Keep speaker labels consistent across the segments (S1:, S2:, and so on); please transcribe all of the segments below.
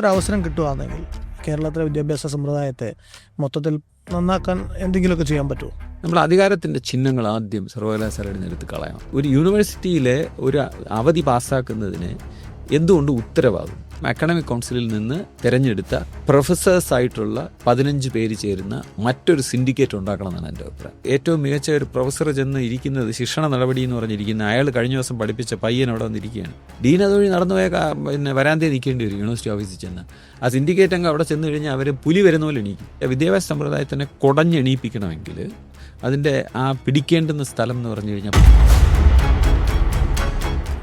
S1: ഒരവസരം കിട്ടുകയാണെങ്കിൽ കേരളത്തിലെ വിദ്യാഭ്യാസ സമ്പ്രദായത്തെ മൊത്തത്തിൽ നന്നാക്കാൻ എന്തെങ്കിലുമൊക്കെ ചെയ്യാൻ പറ്റുമോ?
S2: നമ്മൾ അധികാരത്തിന്റെ ചിഹ്നങ്ങൾ ആദ്യം സർവകലാശാലയുടെ നിരത്ത് കളയണം. ഒരു യൂണിവേഴ്സിറ്റിയിലെ ഒരു അവധി പാസ്സാക്കുന്നതിന് എന്തുകൊണ്ട് ഉത്തരവാകും അക്കാഡമിക് കൗൺസിലിൽ നിന്ന് തിരഞ്ഞെടുത്ത പ്രൊഫസേഴ്സ് ആയിട്ടുള്ള പതിനഞ്ച് പേര് ചേരുന്ന മറ്റൊരു സിൻഡിക്കേറ്റ് ഉണ്ടാക്കണം എന്നാണ് എന്റെ അഭിപ്രായം. ഏറ്റവും മികച്ച ഒരു പ്രൊഫസർ ചെന്ന് ഇരിക്കുന്നത് ശിക്ഷണ നടപടി എന്ന് പറഞ്ഞിരിക്കുന്ന അയാൾ കഴിഞ്ഞ ദിവസം പഠിപ്പിച്ച പയ്യൻ അവിടെ വന്നിരിക്കുകയാണ്. ഡീൻ അതുവഴി നടന്നുപോയ പിന്നെ വരാന്തി നിൽക്കേണ്ടി വരും യൂണിവേഴ്സിറ്റി ഓഫീസിൽ ചെന്ന്. ആ സിൻഡിക്കേറ്റ് അങ്ങ് അവിടെ ചെന്ന് കഴിഞ്ഞാൽ അവർ പുലി വരുന്ന പോലെ എണീക്കും. വിദ്യാഭ്യാസ സമ്പ്രദായത്തിനെ കുടഞ്ഞെണീപ്പിക്കണമെങ്കിൽ അതിന്റെ ആ പിടിക്കേണ്ടുന്ന സ്ഥലം എന്ന് പറഞ്ഞു കഴിഞ്ഞാൽ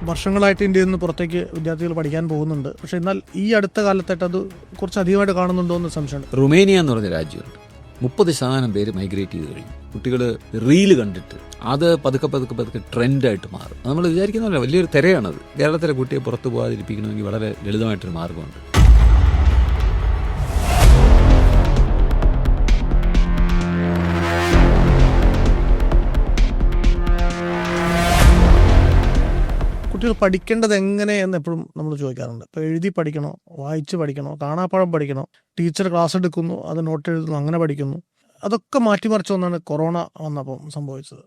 S1: വർഷങ്ങളായിട്ട് ഇന്ത്യയിൽ നിന്ന് പുറത്തേക്ക് വിദ്യാർത്ഥികൾ പഠിക്കാൻ പോകുന്നുണ്ട്. പക്ഷേ എന്നാൽ ഈ അടുത്ത കാലത്തായിട്ട് അത് കുറച്ച് അധികമായിട്ട് കാണുന്നുണ്ടോ എന്ന് സംശയമുണ്ട്.
S2: റുമേനിയ എന്ന് പറഞ്ഞ രാജ്യമുണ്ട്. മുപ്പത് ശതമാനം പേര് മൈഗ്രേറ്റ് ചെയ്ത് കഴിഞ്ഞു. കുട്ടികൾ റീൽ കണ്ടിട്ട് അത് പതുക്കെ പതുക്കെ പതുക്കെ ട്രെൻഡായിട്ട് മാറും. നമ്മൾ വിചാരിക്കുന്നതല്ല വലിയൊരു തിരയാണത്. കേരളത്തിലെ കുട്ടിയെ പുറത്തു പോകാതിരിപ്പിക്കണമെങ്കിൽ വളരെ ലളിതമായിട്ടൊരു മാർഗമുണ്ട്
S1: കുട്ടികൾ പഠിക്കേണ്ടത് എങ്ങനെ എന്ന് എപ്പോഴും നമ്മൾ ചോദിക്കാറുണ്ട്. ഇപ്പോൾ എഴുതി പഠിക്കണോ? വായിച്ച് പഠിക്കണോ? കാണാപ്പാടം പഠിക്കണോ? ടീച്ചർ ക്ലാസ് എടുക്കുന്നു അത് നോട്ട് എഴുതുന്നു അങ്ങനെ പഠിക്കുന്നു. അതൊക്കെ മാറ്റിമറിച്ച ഒന്നാണ് കൊറോണ വന്നപ്പം സംഭവിച്ചത്.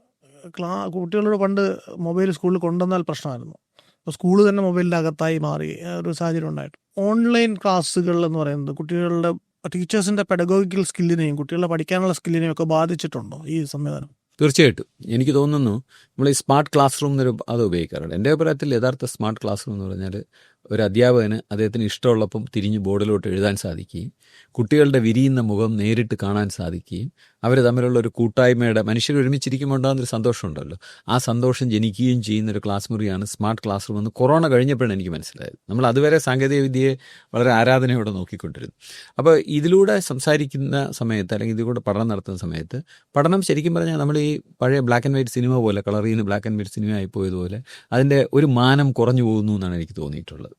S1: ക്ലാ കുട്ടികളോട് പണ്ട് മൊബൈൽ സ്കൂളിൽ കൊണ്ടുവന്നാൽ പ്രശ്നമായിരുന്നു. അപ്പോൾ സ്കൂൾ തന്നെ മൊബൈലിന്റെ അകത്തായി മാറി ഒരു സാഹചര്യം ഉണ്ടായിട്ട്. ഓൺലൈൻ ക്ലാസ്സുകൾ എന്ന് പറയുന്നത് കുട്ടികളുടെ ടീച്ചേഴ്സിന്റെ പെഡഗോഗിക്കൽ സ്കില്ലിനെയും കുട്ടികളുടെ പഠിക്കാനുള്ള സ്കില്ലിനെയും ഒക്കെ ബാധിച്ചിട്ടുണ്ടോ ഈ സംവിധാനം?
S2: തീർച്ചയായിട്ടും. എനിക്ക് തോന്നുന്നു നമ്മൾ ഈ സ്മാർട്ട് ക്ലാസ് റൂം എന്നൊരു അത് ഉപയോഗിക്കാറുണ്ട്. എന്റെ അഭിപ്രായത്തിൽ യഥാർത്ഥ സ്മാർട്ട് ക്ലാസ് റൂം എന്ന് പറഞ്ഞാൽ ഒരു അധ്യാപകന് അദ്ദേഹത്തിന് ഇഷ്ടമുള്ളപ്പം തിരിഞ്ഞ് ബോർഡിലോട്ട് എഴുതാൻ സാധിക്കുകയും കുട്ടികളുടെ വിരിയുന്ന മുഖം നേരിട്ട് കാണാൻ സാധിക്കുകയും അവർ തമ്മിലുള്ള ഒരു കൂട്ടായ്മയുടെ മനുഷ്യർ ഒരുമിച്ചിരിക്കുമ്പോൾ ഉണ്ടാകുന്നൊരു സന്തോഷമുണ്ടല്ലോ. ആ സന്തോഷം ജനിക്കുകയും ചെയ്യുന്ന ഒരു ക്ലാസ് മുറിയാണ് സ്മാർട്ട് ക്ലാസ് റൂം എന്ന് കൊറോണ കഴിഞ്ഞപ്പോഴാണ് എനിക്ക് മനസ്സിലായത്. നമ്മൾ അതുവരെ സാങ്കേതികവിദ്യയെ വളരെ ആരാധനയോടെ നോക്കിക്കൊണ്ടിരുന്നു. അപ്പോൾ ഇതിലൂടെ സംസാരിക്കുന്ന സമയത്ത് അല്ലെങ്കിൽ ഇതിലൂടെ പഠനം നടത്തുന്ന സമയത്ത് പഠനം ശരിക്കും പറഞ്ഞാൽ നമ്മൾ ഈ പഴയ ബ്ലാക്ക് ആൻഡ് വൈറ്റ് സിനിമ പോലെ കളറിൽ നിന്ന് ബ്ലാക്ക് ആൻഡ് വൈറ്റ് സിനിമ ആയി പോയതുപോലെ അതിന്റെ ഒരു മാനം കുറഞ്ഞു പോകുന്നു എന്നാണ് എനിക്ക് തോന്നിയിട്ടുള്ളത്.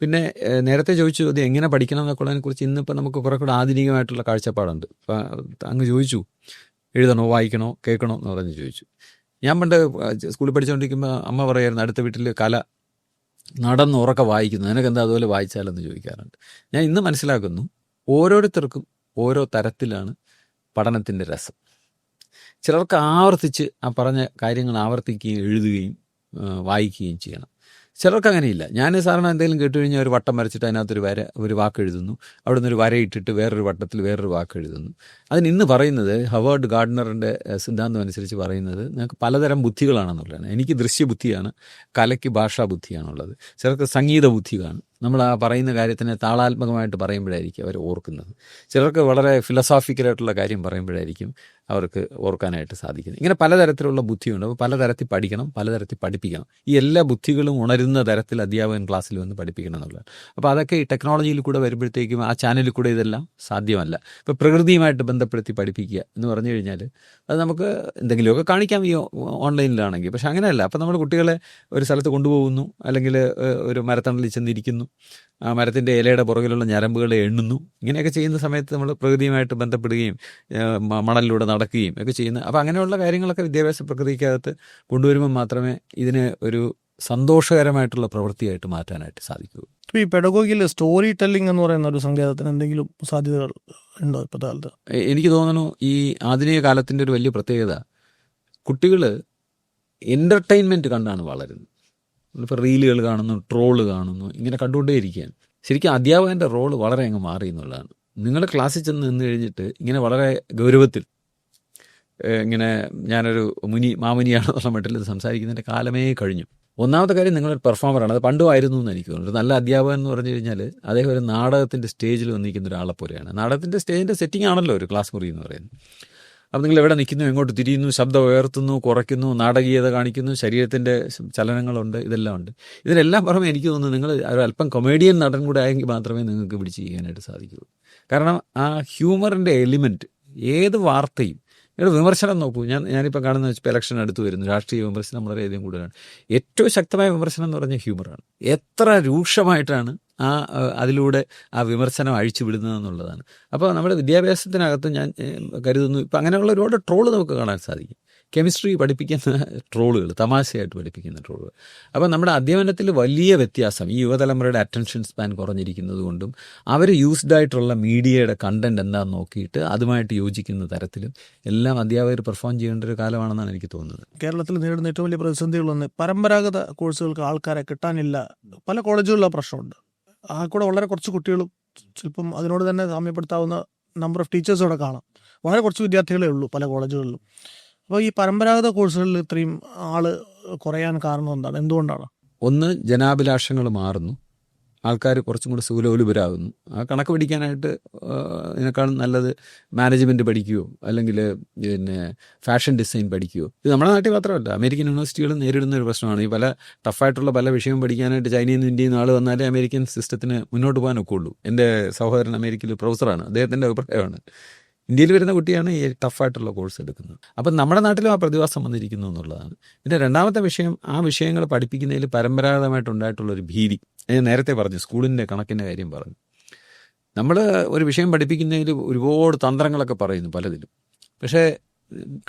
S2: പിന്നെ നേരത്തെ ചോദിച്ചു അത് എങ്ങനെ പഠിക്കണം എന്നൊക്കെ കുറിച്ച് ഇന്നിപ്പോൾ നമുക്ക് കുറെ കൂടെ ആധുനികമായിട്ടുള്ള കാഴ്ചപ്പാടുണ്ട്. അപ്പം അങ്ങ് ചോദിച്ചു എഴുതണോ വായിക്കണോ കേൾക്കണോ? എന്ന് പറഞ്ഞ് ചോദിച്ചു. ഞാൻ പണ്ട് സ്കൂളിൽ പഠിച്ചുകൊണ്ടിരിക്കുമ്പോൾ അമ്മ പറയായിരുന്നു അടുത്ത വീട്ടിൽ കല നടന്ന് ഉറക്കെ വായിക്കുന്നു. നിനക്ക് എന്താ അതുപോലെ വായിച്ചാലെന്ന് ചോദിക്കാറുണ്ട്. ഞാൻ ഇന്ന് മനസ്സിലാക്കുന്നു ഓരോരുത്തർക്കും ഓരോ തരത്തിലാണ് പഠനത്തിന്റെ രസം. ചിലർക്ക് ആവർത്തിച്ച് ആ പറഞ്ഞ കാര്യങ്ങൾ ആവർത്തിക്കുകയും എഴുതുകയും വായിക്കുകയും ചെയ്യണം. ചിലർക്ക് അങ്ങനെയില്ല. ഞാൻ സാധാരണ എന്തെങ്കിലും കേട്ട് കഴിഞ്ഞാൽ ഒരു വട്ടം വരച്ചിട്ട് അതിനകത്തൊരു വര ഒരു വാക്ക് എഴുതുന്നു. അവിടെ നിന്ന് ഒരു വരയിട്ടിട്ട് വേറൊരു വട്ടത്തിൽ വേറൊരു വാക്ക് എഴുതുന്നു. അതിന് ഇന്ന് പറയുന്നത് ഹവേർഡ് ഗാർഡനറിന്റെ സിദ്ധാന്തം അനുസരിച്ച് പറയുന്നത് നിങ്ങൾക്ക് പലതരം ബുദ്ധികളാണെന്നുള്ളതാണ്. എനിക്ക് ദൃശ്യബുദ്ധിയാണ് കലയ്ക്ക് ഭാഷാ ബുദ്ധിയാണുള്ളത് ചിലർക്ക് സംഗീത ബുദ്ധി കാണും. നമ്മൾ ആ പറയുന്ന കാര്യത്തിനെ താളാത്മകമായിട്ട് പറയുമ്പോഴായിരിക്കും അവർ ഓർക്കുന്നത്. ചിലർക്ക് വളരെ ഫിലോസോഫിക്കലായിട്ടുള്ള കാര്യം പറയുമ്പോഴായിരിക്കും അവർക്ക് ഓർക്കാനായിട്ട് സാധിക്കുന്നത്. ഇങ്ങനെ പലതരത്തിലുള്ള ബുദ്ധിയുണ്ട്. അപ്പോൾ പലതരത്തിൽ പഠിക്കണം പലതരത്തിൽ പഠിപ്പിക്കണം. ഈ എല്ലാ ബുദ്ധികളും ഉണരുന്ന തരത്തിൽ അധ്യാപകൻ ക്ലാസ്സിൽ വന്ന് പഠിപ്പിക്കണം എന്നുള്ളത് അപ്പോൾ അതൊക്കെ ഈ ടെക്നോളജിയിൽ കൂടെ വരുമ്പോഴത്തേക്കും ആ ചാനലിൽ കൂടെ ഇതെല്ലാം സാധ്യമല്ല. ഇപ്പോൾ പ്രകൃതിയുമായിട്ട് ബന്ധപ്പെടുത്തി പഠിപ്പിക്കുക എന്ന് പറഞ്ഞു കഴിഞ്ഞാൽ അത് നമുക്ക് എന്തെങ്കിലുമൊക്കെ കാണിക്കാം ഈ ഓൺലൈനിലാണെങ്കിൽ പക്ഷെ അങ്ങനെയല്ല. അപ്പോൾ നമ്മൾ കുട്ടികളെ ഒരു സ്ഥലത്ത് കൊണ്ടുപോകുന്നു. അല്ലെങ്കിൽ ഒരു മരത്തണലിൽ ചെന്നിരിക്കുന്നു. ആ മരത്തിന്റെ ഇലയുടെ പുറകിലുള്ള ഞരമ്പുകളെ എണ്ണുന്നു. ഇങ്ങനെയൊക്കെ ചെയ്യുന്ന സമയത്ത് നമ്മൾ പ്രകൃതിയുമായിട്ട് ബന്ധപ്പെടുകയും മണലിലൂടെ നടക്കുകയും ഒക്കെ ചെയ്യുന്ന. അപ്പോൾ അങ്ങനെയുള്ള കാര്യങ്ങളൊക്കെ വിദ്യാഭ്യാസ പ്രകൃതിക്കകത്ത് കൊണ്ടുവരുമ്പോൾ മാത്രമേ ഇതിന് ഒരു സന്തോഷകരമായിട്ടുള്ള പ്രവൃത്തിയായിട്ട് മാറ്റാനായിട്ട് സാധിക്കൂ.
S1: ഇപ്പോൾ ഈ പെഡഗോഗിയിൽ സ്റ്റോറി ടെല്ലിംഗ് എന്ന് പറയുന്ന ഒരു സംഗീതത്തിന് എന്തെങ്കിലും സാധ്യതകൾ ഉണ്ടോ ഇപ്പോഴത്തെ കാലത്ത്?
S2: എനിക്ക് തോന്നുന്നു ഈ ആധുനിക കാലത്തിന്റെ ഒരു വലിയ പ്രത്യേകത കുട്ടികൾ എന്റർടൈൻമെന്റ് കണ്ടാണ് വളരുന്നത്. ഇപ്പോൾ റീലുകൾ കാണുന്നു ട്രോൾ കാണുന്നു ഇങ്ങനെ കണ്ടുകൊണ്ടേയിരിക്കുകയാണ്. ശരിക്കും അധ്യാപകന്റെ റോൾ വളരെ അങ്ങ് മാറി എന്നുള്ളതാണ്. നിങ്ങൾ ക്ലാസ്സിൽ ചെന്ന് നിന്ന് കഴിഞ്ഞിട്ട് ഇങ്ങനെ വളരെ ഗൗരവത്തിൽ ഇങ്ങനെ ഞാനൊരു മുനി മാമുനിയാണെന്നുള്ള മട്ടിൽ സംസാരിക്കുന്നതിന്റെ കാലമേ കഴിഞ്ഞു. ഒന്നാമത്തെ കാര്യം നിങ്ങളൊരു പെർഫോമറാണ്. അത് പണ്ടും ആയിരുന്നു എന്ന് എനിക്ക് തോന്നുന്നു. നല്ല അധ്യാപകൻ എന്ന് പറഞ്ഞു കഴിഞ്ഞാൽ അദ്ദേഹം ഒരു നാടകത്തിന്റെ സ്റ്റേജിൽ വന്നിരിക്കുന്ന ഒരാളെ പോലെയാണ്. നാടകത്തിന്റെ സ്റ്റേജിന്റെ സെറ്റിംഗ് ആണല്ലോ ഒരു ക്ലാസ് മുറി എന്ന് പറയുന്നത്. അപ്പോൾ നിങ്ങൾ എവിടെ നിൽക്കുന്നു എങ്ങോട്ട് തിരിയുന്നു ശബ്ദം ഉയർത്തുന്നു കുറയ്ക്കുന്നു നാടകീയത കാണിക്കുന്നു ശരീരത്തിന്റെ ചലനങ്ങളുണ്ട് ഇതെല്ലാം ഉണ്ട്. ഇതിനെല്ലാം പുറമെ എനിക്ക് തോന്നുന്നു നിങ്ങൾ അല്പം കൊമേഡിയൻ നടൻ കൂടെ ആയെങ്കിൽ മാത്രമേ നിങ്ങൾക്ക് പിടിച്ച് ചെയ്യാനായിട്ട് സാധിക്കുകയുള്ളൂ കാരണം ആ ഹ്യൂമറിന്റെ എലിമെന്റ് ഏത് വാർത്തയും ഇവിടെ വിമർശനം നോക്കൂ. ഞാൻ ഞാനിപ്പോൾ കാണുന്ന ഇപ്പോൾ ഇലക്ഷൻ അടുത്ത് വരുന്നു. രാഷ്ട്രീയ വിമർശനം വളരെയധികം കൂടുതലാണ്. ഏറ്റവും ശക്തമായ വിമർശനം എന്ന് പറഞ്ഞാൽ ഹ്യൂമറാണ്. എത്ര രൂക്ഷമായിട്ടാണ് ആ അതിലൂടെ ആ വിമർശനം അഴിച്ചു വിടുന്നതെന്നുള്ളതാണ് അപ്പോൾ നമ്മുടെ വിദ്യാഭ്യാസത്തിനകത്ത് ഞാൻ കരുതുന്നു ഇപ്പം അങ്ങനെയുള്ള ഒരുപാട് ട്രോൾ നമുക്ക് കാണാൻ സാധിക്കും. കെമിസ്ട്രി പഠിപ്പിക്കുന്ന ട്രോളുകൾ തമാശയായിട്ട് പഠിപ്പിക്കുന്ന ട്രോളുകൾ. അപ്പോൾ നമ്മുടെ അധ്യയനത്തിൽ വലിയ വ്യത്യാസം ഈ യുവതലമുറയുടെ അറ്റൻഷൻ സ്പാൻ കുറഞ്ഞിരിക്കുന്നത് കൊണ്ടും അവർ യൂസ്ഡ് ആയിട്ടുള്ള മീഡിയയുടെ കണ്ടന്റ് എന്താണെന്ന് നോക്കിയിട്ട് അതുമായിട്ട് യോജിക്കുന്ന തരത്തിലും എല്ലാം അധ്യാപകർ പെർഫോം ചെയ്യേണ്ട ഒരു കാലമാണെന്നാണ് എനിക്ക് തോന്നുന്നത്.
S1: കേരളത്തിൽ നേരിടുന്ന ഏറ്റവും വലിയ പ്രതിസന്ധികളൊന്ന് പരമ്പരാഗത കോഴ്സുകൾക്ക് ആൾക്കാരെ കിട്ടാനില്ല. പല കോളേജുകളിലും പ്രശ്നമുണ്ട്. ആ കൂടെ വളരെ കുറച്ച് കുട്ടികളും ചിലപ്പം അതിനോട് തന്നെ സാമ്യപ്പെടുത്താവുന്ന നമ്പർ ഓഫ് ടീച്ചേഴ്സ് അവിടെ കാണാം. വളരെ കുറച്ച് വിദ്യാർത്ഥികളേ ഉള്ളൂ പല കോളേജുകളിലും. അപ്പോൾ ഈ പരമ്പരാഗത കോഴ്സുകളിൽ ഇത്രയും ആൾ കുറയാൻ കാരണം എന്താണ്? എന്തുകൊണ്ടാണ്?
S2: ഒന്ന് ജനാഭിലാഷങ്ങൾ മാറുന്നു. ആൾക്കാർ കുറച്ചും കൂടി സുലോലുപരാകുന്നു ആ കണക്ക് പഠിക്കാനായിട്ട് ഇതിനേക്കാളും നല്ലത് മാനേജ്മെന്റ് പഠിക്കുകയോ അല്ലെങ്കിൽ പിന്നെ ഫാഷൻ ഡിസൈൻ പഠിക്കുകയോ. ഇത് നമ്മുടെ നാട്ടിൽ മാത്രമല്ല. അമേരിക്കൻ യൂണിവേഴ്സിറ്റികൾ നേരിടുന്ന ഒരു പ്രശ്നമാണ്. ഈ പല ടഫായിട്ടുള്ള പല വിഷയം പഠിക്കാനായിട്ട് ചൈനയിൽ നിന്ന് ഇന്ത്യയിൽ നിന്ന് ആൾ വന്നാലേ അമേരിക്കൻ സിസ്റ്റത്തിന് മുന്നോട്ട് പോകാൻ ഒക്കുള്ളൂ എന്റെ സഹോദരൻ അമേരിക്കയിൽ പ്രൊഫസറാണ്. അദ്ദേഹത്തിന്റെ അഭിപ്രായമാണ്. ഇന്ത്യയിൽ വരുന്ന കുട്ടിയാണ് ഈ ടഫായിട്ടുള്ള കോഴ്സ് എടുക്കുന്നത്. അപ്പം നമ്മുടെ നാട്ടിലും ആ പ്രതിഭാസം വന്നിരിക്കുന്നു എന്നുള്ളതാണ്. പിന്നെ രണ്ടാമത്തെ വിഷയം ആ വിഷയങ്ങൾ പഠിപ്പിക്കുന്നതിൽ പരമ്പരാഗതമായിട്ടുണ്ടായിട്ടുള്ളൊരു ഭീതി. ഞാൻ നേരത്തെ പറഞ്ഞു സ്കൂളിന്റെ കണക്കിന്റെ കാര്യം പറഞ്ഞു. നമ്മൾ ഒരു വിഷയം പഠിപ്പിക്കുന്നതിൽ ഒരുപാട് തന്ത്രങ്ങളൊക്കെ പറയുന്നു പലതിലും. പക്ഷേ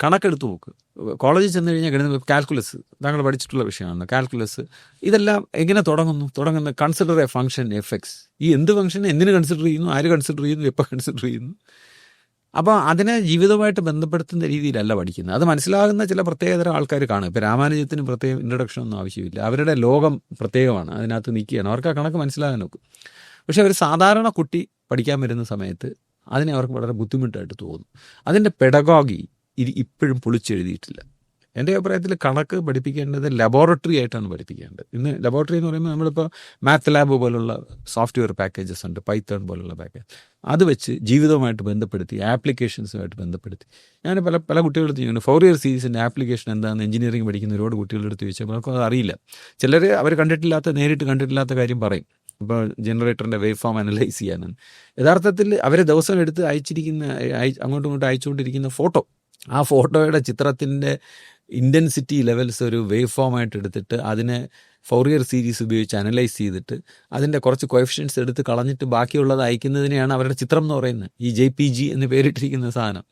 S2: കണക്കെടുത്ത് നോക്ക്. കോളേജിൽ ചെന്ന് കഴിഞ്ഞാൽ ഗണിതം കാൽക്കുലസ് താങ്കൾ പഠിച്ചിട്ടുള്ള വിഷയമാണ്. കാൽക്കുലസ് ഇതെല്ലാം എങ്ങനെ തുടങ്ങുന്നു? തുടങ്ങുന്ന consider a function F X ഈ എന്ത് ഫങ്ഷൻ എന്തിന് കൺസിഡർ ചെയ്യുന്നു? ആര് കൺസിഡർ ചെയ്യുന്നു? എപ്പോൾ കൺസിഡർ ചെയ്യുന്നു? അപ്പോൾ അതിനെ ജീവിതമായിട്ട് ബന്ധപ്പെടുത്തുന്ന രീതിയിലല്ല പഠിക്കുന്നത്. അത് മനസ്സിലാകുന്ന ചില പ്രത്യേകതരം ആൾക്കാർ കാണും. ഇപ്പോൾ രാമാനുജത്തിന് പ്രത്യേകം ഇൻട്രഡക്ഷൻ ഒന്നും ആവശ്യമില്ല. അവരുടെ ലോകം പ്രത്യേകമാണ്. അതിനകത്ത് നിൽക്കുകയാണ്. അവർക്ക് ആ കണക്ക് മനസ്സിലാകാൻ നോക്കും. പക്ഷേ ഒരു സാധാരണ കുട്ടി പഠിക്കാൻ വരുന്ന സമയത്ത് അതിനെ അവർക്ക് വളരെ ബുദ്ധിമുട്ടായിട്ട് തോന്നും. അതിന്റെ പെഡഗോഗി ഇത് ഇപ്പോഴും പൊളിച്ചെഴുതിയിട്ടില്ല. എന്റെ അഭിപ്രായത്തിൽ കണക്ക് പഠിപ്പിക്കേണ്ടത് ലബോറട്ടറി ആയിട്ടാണ് പഠിപ്പിക്കേണ്ടത്. ഇന്ന് ലബോറട്ടറി എന്ന് പറയുമ്പോൾ നമ്മളിപ്പോൾ മാത്ത് ലാബ് പോലുള്ള സോഫ്റ്റ്വെയർ പാക്കേജസ് ഉണ്ട് പൈത്തൺ പോലുള്ള പാക്കേജ് അത് വെച്ച് ജീവിതവുമായിട്ട് ബന്ധപ്പെടുത്തി ആപ്ലിക്കേഷൻസുമായിട്ട് ബന്ധപ്പെടുത്തി. ഞാൻ പല പല കുട്ടികളുടെ ചോദിക്കുന്നു ഫോർ ഇയർ സീരീസിന്റെ ആപ്ലിക്കേഷൻ എന്താണെന്ന് എഞ്ചിനീയറിംഗ് പഠിക്കുന്ന ഒരുപാട് കുട്ടികളുടെ അടുത്ത് ചോദിച്ചപ്പോൾ അവർക്ക് അറിയില്ല. ചിലർ അവർ കണ്ടിട്ടില്ലാത്ത നേരിട്ട് കണ്ടിട്ടില്ലാത്ത കാര്യം പറയും. ഇപ്പോൾ ജനറേറ്ററിന്റെ വേവ് ഫോം അനലൈസ് ചെയ്യാനാണ്. യഥാർത്ഥത്തിൽ അവരെ ദിവസം എടുത്ത് അയച്ചിരിക്കുന്ന അയ- അങ്ങോട്ടും ഇങ്ങോട്ടും അയച്ചുകൊണ്ടിരിക്കുന്ന ഫോട്ടോ ആ ഫോട്ടോയുടെ ചിത്രത്തിന്റെ ഇന്റൻസിറ്റി ലെവൽസ് ഒരു വേവ് ഫോം ആയിട്ട് എടുത്തിട്ട് അതിനെ ഫൗറിയർ സീരീസ് ഉപയോഗിച്ച് അനലൈസ് ചെയ്തിട്ട് അതിന്റെ കുറച്ച് കൊയഫിഷ്യൻസ് എടുത്ത് കളഞ്ഞിട്ട് ബാക്കിയുള്ളത് അയക്കുന്നതിനെയാണ് അവരുടെ ചിത്രം എന്ന് പറയുന്നത്. ഈ ജെ പി ജി എന്ന് പേരിട്ടിരിക്കുന്ന സാധനം.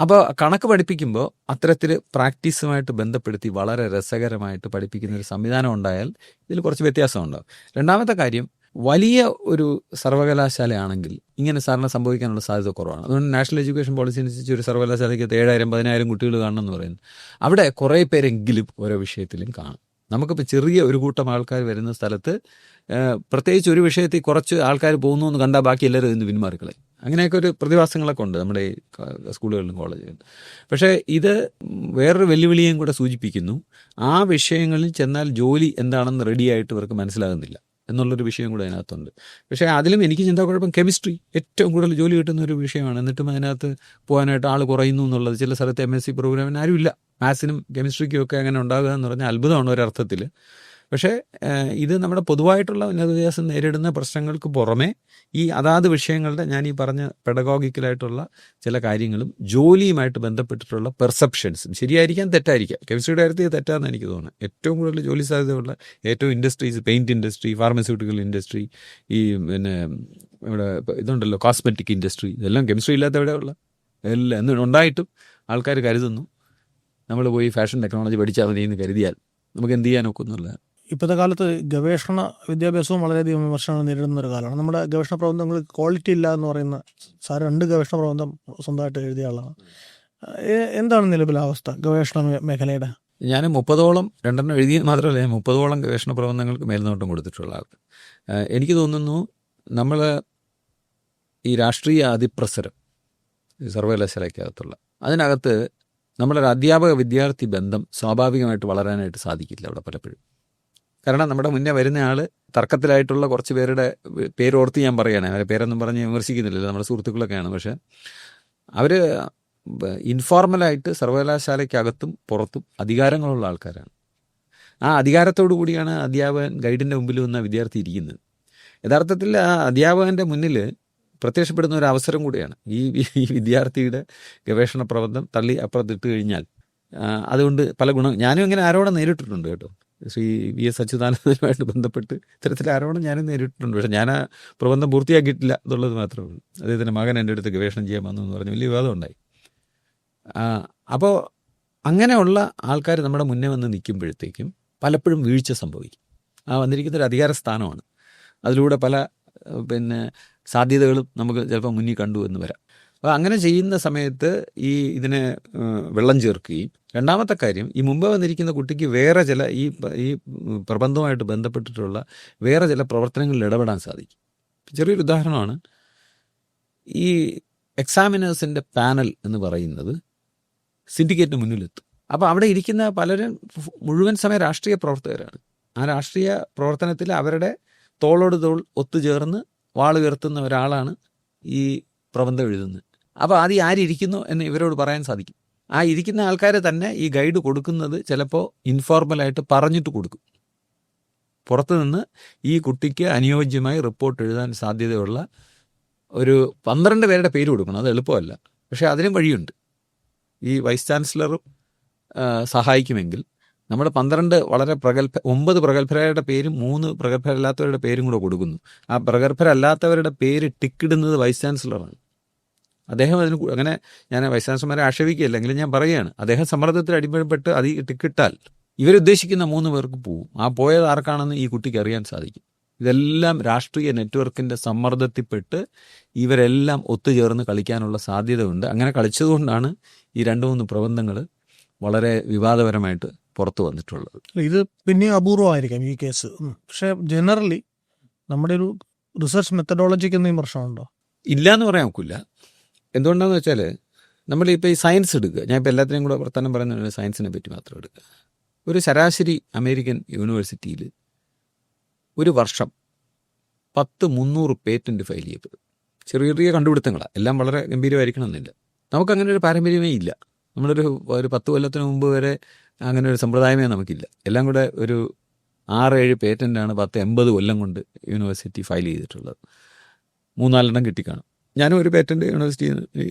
S2: അപ്പോൾ കണക്ക് പഠിപ്പിക്കുമ്പോൾ അത്തരത്തിൽ പ്രാക്ടീസുമായിട്ട് ബന്ധപ്പെടുത്തി വളരെ രസകരമായിട്ട് പഠിപ്പിക്കുന്ന ഒരു സംവിധാനം ഉണ്ടായാൽ ഇതിൽ കുറച്ച് വ്യത്യാസമുണ്ടാവും. രണ്ടാമത്തെ കാര്യം വലിയ ഒരു സർവകലാശാലയാണെങ്കിൽ ഇങ്ങനെ സാറിന് സംഭവിക്കാനുള്ള സാധ്യത കുറവാണ്. അതുകൊണ്ട് നാഷണൽ എഡ്യൂക്കേഷൻ പോളിസി അനുസരിച്ച് ഒരു സർവകലാശാലയ്ക്ക് ഏഴായിരം പതിനായിരം കുട്ടികൾ കാണണം എന്ന് പറയുന്നു. അവിടെ കുറേ പേരെങ്കിലും ഓരോ വിഷയത്തിലും കാണും. നമുക്കിപ്പോൾ ചെറിയ ഒരു കൂട്ടം ആൾക്കാർ വരുന്ന സ്ഥലത്ത് പ്രത്യേകിച്ച് ഒരു വിഷയത്തിൽ കുറച്ച് ആൾക്കാർ പോകുന്നു എന്ന് കണ്ടാൽ ബാക്കി എല്ലാവരും ഇന്ന് പിന്മാറിക്കളെ അങ്ങനെയൊക്കെ ഒരു പ്രതിഭാസങ്ങളൊക്കെ ഉണ്ട് നമ്മുടെ ഈ സ്കൂളുകളിലും കോളേജുകളിലും. പക്ഷേ ഇത് വേറൊരു വെല്ലുവിളിയും കൂടെ സൂചിപ്പിക്കുന്നു. ആ വിഷയങ്ങളിൽ ചെന്നാൽ ജോലി എന്താണെന്ന് റെഡിയായിട്ട് ഇവർക്ക് മനസ്സിലാകുന്നില്ല. എന്നുള്ളൊരു വിഷയം കൂടെ അതിനകത്തുണ്ട്. പക്ഷേ അതിലും എനിക്ക് ചിന്താ കുഴപ്പം കെമിസ്ട്രി ഏറ്റവും കൂടുതൽ ജോലി കിട്ടുന്ന ഒരു വിഷയമാണ്. എന്നിട്ടും അതിനകത്ത് പോകാനായിട്ട് ആൾ കുറയുന്നു എന്നുള്ളത്. ചില സ്ഥലത്ത് എം എസ് സി പ്രോഗ്രാമിന് ആരുമില്ല. മാത്സിനും കെമിസ്ട്രിക്കും ഒക്കെ അങ്ങനെ ഉണ്ടാകുക എന്ന് പറഞ്ഞാൽ അത്ഭുതമാണ് ഒരർത്ഥത്തിൽ പക്ഷേ ഇത് നമ്മുടെ പൊതുവായിട്ടുള്ള ഉന്നത വിദ്യാഭ്യാസം നേരിടുന്ന പ്രശ്നങ്ങൾക്ക് പുറമെ ഈ അതാത് വിഷയങ്ങളുടെ ഞാൻ ഈ പറഞ്ഞ പെഡഗോഗിക്കലായിട്ടുള്ള ചില കാര്യങ്ങളും ജോലിയുമായിട്ട് ബന്ധപ്പെട്ടിട്ടുള്ള പെർസെപ്ഷൻസും ശരിയായിരിക്കാം തെറ്റായിരിക്കാം. കെമിസ്ട്രിയുടെ കാര്യത്തിൽ തെറ്റാന്ന് എനിക്ക് തോന്നുന്നത് ഏറ്റവും കൂടുതൽ ജോലി സാധ്യതയുള്ള ഏറ്റവും industries paint industry pharmaceutical industry ഈ പിന്നെ ഇവിടെ ഇതുണ്ടല്ലോ കോസ്മെറ്റിക് ഇൻഡസ്ട്രി ഇതെല്ലാം കെമിസ്ട്രി ഇല്ലാത്ത എവിടെയുള്ള എല്ലാം എന്ന് ഉണ്ടായിട്ടും ആൾക്കാർ കരുതുന്നു. നമ്മൾ പോയി ഫാഷൻ ടെക്നോളജി പഠിച്ചാൽ മതി എന്ന് കരുതിയാൽ നമുക്ക് എന്ത് ചെയ്യാൻ ഒക്കുന്നില്ല
S1: ഇപ്പോഴത്തെ കാലത്ത് ഗവേഷണ വിദ്യാഭ്യാസവും വളരെയധികം വിമർശനങ്ങൾ നേരിടുന്ന ഒരു കാലമാണ്. നമ്മുടെ ഗവേഷണ പ്രബന്ധങ്ങൾ ക്വാളിറ്റി ഇല്ല എന്ന് പറയുന്ന സാർ രണ്ട് ഗവേഷണ പ്രബന്ധം സ്വന്തമായിട്ട് എഴുതിയ ആളാണ്. എന്താണ് നിലവിലെ അവസ്ഥ ഗവേഷണ മേഖലയുടെ?
S2: ഞാൻ മുപ്പതോളം രണ്ടെണ്ണം എഴുതി മാത്രമല്ല ഞാൻ മുപ്പതോളം ഗവേഷണ പ്രബന്ധങ്ങൾക്ക് മേൽനോട്ടം കൊടുത്തിട്ടുള്ള ആൾക്ക്. എനിക്ക് തോന്നുന്നു നമ്മൾ ഈ രാഷ്ട്രീയ അതിപ്രസരം സർവകലാശാലയ്ക്കകത്തുള്ള അതിനകത്ത് നമ്മളൊരു അധ്യാപക വിദ്യാർത്ഥി ബന്ധം സ്വാഭാവികമായിട്ട് വളരാനായിട്ട് സാധിക്കില്ല അവിടെ പലപ്പോഴും. കാരണം നമ്മുടെ മുന്നേ വരുന്ന ആൾ തർക്കത്തിലായിട്ടുള്ള കുറച്ച് പേരുടെ പേരോർത്ത് ഞാൻ പറയുകയാണ് അവരെ പേരൊന്നും പറഞ്ഞ് വിമർശിക്കുന്നില്ലല്ലോ നമ്മുടെ സുഹൃത്തുക്കളൊക്കെയാണ്. പക്ഷേ അവർ ഇൻഫോർമലായിട്ട് സർവകലാശാലയ്ക്കകത്തും പുറത്തും അധികാരങ്ങളുള്ള ആൾക്കാരാണ്. ആ അധികാരത്തോടു കൂടിയാണ് അധ്യാപകൻ ഗൈഡിന്റെ മുമ്പിൽ വന്ന വിദ്യാർത്ഥി ഇരിക്കുന്നത്. യഥാർത്ഥത്തിൽ ആ അധ്യാപകന്റെ മുന്നിൽ പ്രത്യക്ഷപ്പെടുന്ന ഒരു അവസരം കൂടിയാണ്. ഈ ഈ വിദ്യാർത്ഥിയുടെ ഗവേഷണ പ്രബന്ധം തള്ളി അപ്പുറത്തിട്ട് കഴിഞ്ഞാൽ അതുകൊണ്ട് പല ഗുണം ഞാനും ഇങ്ങനെ ആരോടെ നേരിട്ടിട്ടുണ്ട് കേട്ടോ. ശ്രീ വി എസ് അച്യുതാനന്ദനുമായിട്ട് ബന്ധപ്പെട്ട് ഇത്തരത്തിൽ ആരോപണം ഞാനും നേരിട്ടിട്ടുണ്ട്. പക്ഷേ ഞാൻ ആ പ്രബന്ധം പൂർത്തിയാക്കിയിട്ടില്ല എന്നുള്ളത് മാത്രമേ ഉള്ളൂ. അദ്ദേഹത്തിന്റെ മകൻ എന്റെ അടുത്ത് ഗവേഷണം ചെയ്യാൻ വന്നു എന്ന് പറഞ്ഞ് വലിയ വിവാദം ഉണ്ടായി. അപ്പോൾ അങ്ങനെയുള്ള ആൾക്കാർ നമ്മുടെ മുന്നേ വന്ന് നിൽക്കുമ്പോഴത്തേക്കും പലപ്പോഴും വീഴ്ച സംഭവിക്കും. ആ വന്നിരിക്കുന്ന ഒരു അധികാര സ്ഥാനമാണ്. അതിലൂടെ പല പിന്നെ സാധ്യതകളും നമുക്ക് ചിലപ്പോൾ മുന്നിൽ കണ്ടു എന്ന് വരാം. അപ്പോൾ അങ്ങനെ ചെയ്യുന്ന സമയത്ത് ഈ ഇതിനെ വെള്ളം ചേർക്കുകയും രണ്ടാമത്തെ കാര്യം ഈ മുമ്പ് വന്നിരിക്കുന്ന കുട്ടിക്ക് വേറെ ചില ഈ ഈ പ്രബന്ധവുമായിട്ട് ബന്ധപ്പെട്ടിട്ടുള്ള വേറെ ചില പ്രവർത്തനങ്ങളിൽ ഇടപെടാൻ സാധിക്കും. ചെറിയൊരു ഉദാഹരണമാണ് ഈ എക്സാമിനേഴ്സിന്റെ പാനൽ എന്ന് പറയുന്നത് സിൻഡിക്കേറ്റിന് മുന്നിലെത്തും. അപ്പോൾ അവിടെ ഇരിക്കുന്ന പലരും മുഴുവൻ സമയ രാഷ്ട്രീയ പ്രവർത്തകരാണ്. ആ രാഷ്ട്രീയ പ്രവർത്തനത്തിൽ അവരുടെ തോളോട് തോൾ ഒത്തുചേർന്ന് വാളുയർത്തുന്ന ഒരാളാണ് ഈ പ്രബന്ധം എഴുതുന്നത്. അപ്പോൾ ആദ്യം ആരിയ്ക്കുന്നു എന്ന് ഇവരോട് പറയാൻ സാധിക്കും. ആ ഇരിക്കുന്ന ആൾക്കാരെ തന്നെ ഈ ഗൈഡ് കൊടുക്കുന്നത് ചിലപ്പോൾ ഇൻഫോർമലായിട്ട് പറഞ്ഞിട്ട് കൊടുക്കും. പുറത്തു നിന്ന് ഈ കുട്ടിക്ക് അനുയോജ്യമായി റിപ്പോർട്ട് എഴുതാൻ സാധ്യതയുള്ള ഒരു പന്ത്രണ്ട് പേരുടെ പേര് കൊടുക്കണം. അത് എളുപ്പമല്ല. പക്ഷേ അതിനും വഴിയുണ്ട്. ഈ വൈസ് ചാൻസലറും സഹായിക്കുമെങ്കിൽ നമ്മൾ പന്ത്രണ്ട് വളരെ പ്രഗത്ഭ ഒമ്പത് പ്രഗത്ഭരായുടെ പേരും മൂന്ന് പ്രഗത്ഭരല്ലാത്തവരുടെ പേരും കൂടെ കൊടുക്കുന്നു. ആ പ്രഗത്ഭരല്ലാത്തവരുടെ പേര് ടിക്കിടുന്നത് വൈസ് ചാൻസലറാണ് അദ്ദേഹം അതിന് അങ്ങനെ ഞാൻ വൈസ് ചാൻസലർമാരെ ആക്ഷേപിക്കുകയല്ല. എങ്കിലും ഞാൻ പറയുകയാണ്. അദ്ദേഹം സമ്മർദ്ദത്തിൽ അടിമപ്പെട്ട് അത് ടിക്കിട്ടാൽ ഇവരുദ്ദേശിക്കുന്ന മൂന്ന് പേർക്ക് പോവും. ആ പോയത് ആർക്കാണെന്ന് ഈ കുട്ടിക്ക് അറിയാൻ സാധിക്കും. ഇതെല്ലാം രാഷ്ട്രീയ നെറ്റ്വർക്കിന്റെ സമ്മർദ്ദത്തിൽപ്പെട്ട് ഇവരെല്ലാം ഒത്തുചേർന്ന് കളിക്കാനുള്ള സാധ്യതയുണ്ട്. അങ്ങനെ കളിച്ചതുകൊണ്ടാണ് ഈ രണ്ട് മൂന്ന് പ്രബന്ധങ്ങൾ വളരെ വിവാദപരമായിട്ട് പുറത്തു വന്നിട്ടുള്ളത്.
S1: ഇത് പിന്നെ അപൂർവമായിരിക്കാം ഈ കേസ്. പക്ഷേ ജനറലി നമ്മുടെ ഒരു റിസർച്ച് മെത്തഡോളജിക്ക് എന്തെങ്കിലും പ്രശ്നമുണ്ടോ?
S2: ഇല്ല എന്ന് പറയാൻ ഒക്കില്ല. എന്തുകൊണ്ടാന്ന് വെച്ചാൽ നമ്മളിപ്പോൾ ഈ സയൻസ് എടുക്കുക. ഞാൻ ഇപ്പോൾ എല്ലാത്തിനെയും കൂടെ വർത്തമാനം പറയുന്നത് സയൻസിനെ പറ്റി മാത്രം എടുക്കുക. ഒരു ശരാശരി അമേരിക്കൻ യൂണിവേഴ്സിറ്റിയിൽ ഒരു വർഷം പത്ത് മുന്നൂറ് പേറ്റന്റ് ഫയൽ ചെയ്യപ്പെടും. ചെറിയ ചെറിയ കണ്ടുപിടുത്തങ്ങളാണ് എല്ലാം വളരെ ഗംഭീരമായിരിക്കണമെന്നില്ല. നമുക്കങ്ങനെ ഒരു പാരമ്പര്യമേ ഇല്ല. നമ്മളൊരു ഒരു പത്ത് കൊല്ലത്തിന് മുമ്പ് വരെ അങ്ങനെ ഒരു സമ്പ്രദായമേ നമുക്കില്ല. എല്ലാം കൂടെ ഒരു ആറ് ഏഴ് പേറ്റന്റാണ് പത്ത് എൺപത് കൊല്ലം കൊണ്ട് യൂണിവേഴ്സിറ്റി ഫയൽ ചെയ്തിട്ടുള്ളത്. മൂന്നാലെണ്ണം കിട്ടിക്കാണും. ഞാനും ഒരു പേറ്റന്റ് യൂണിവേഴ്സിറ്റി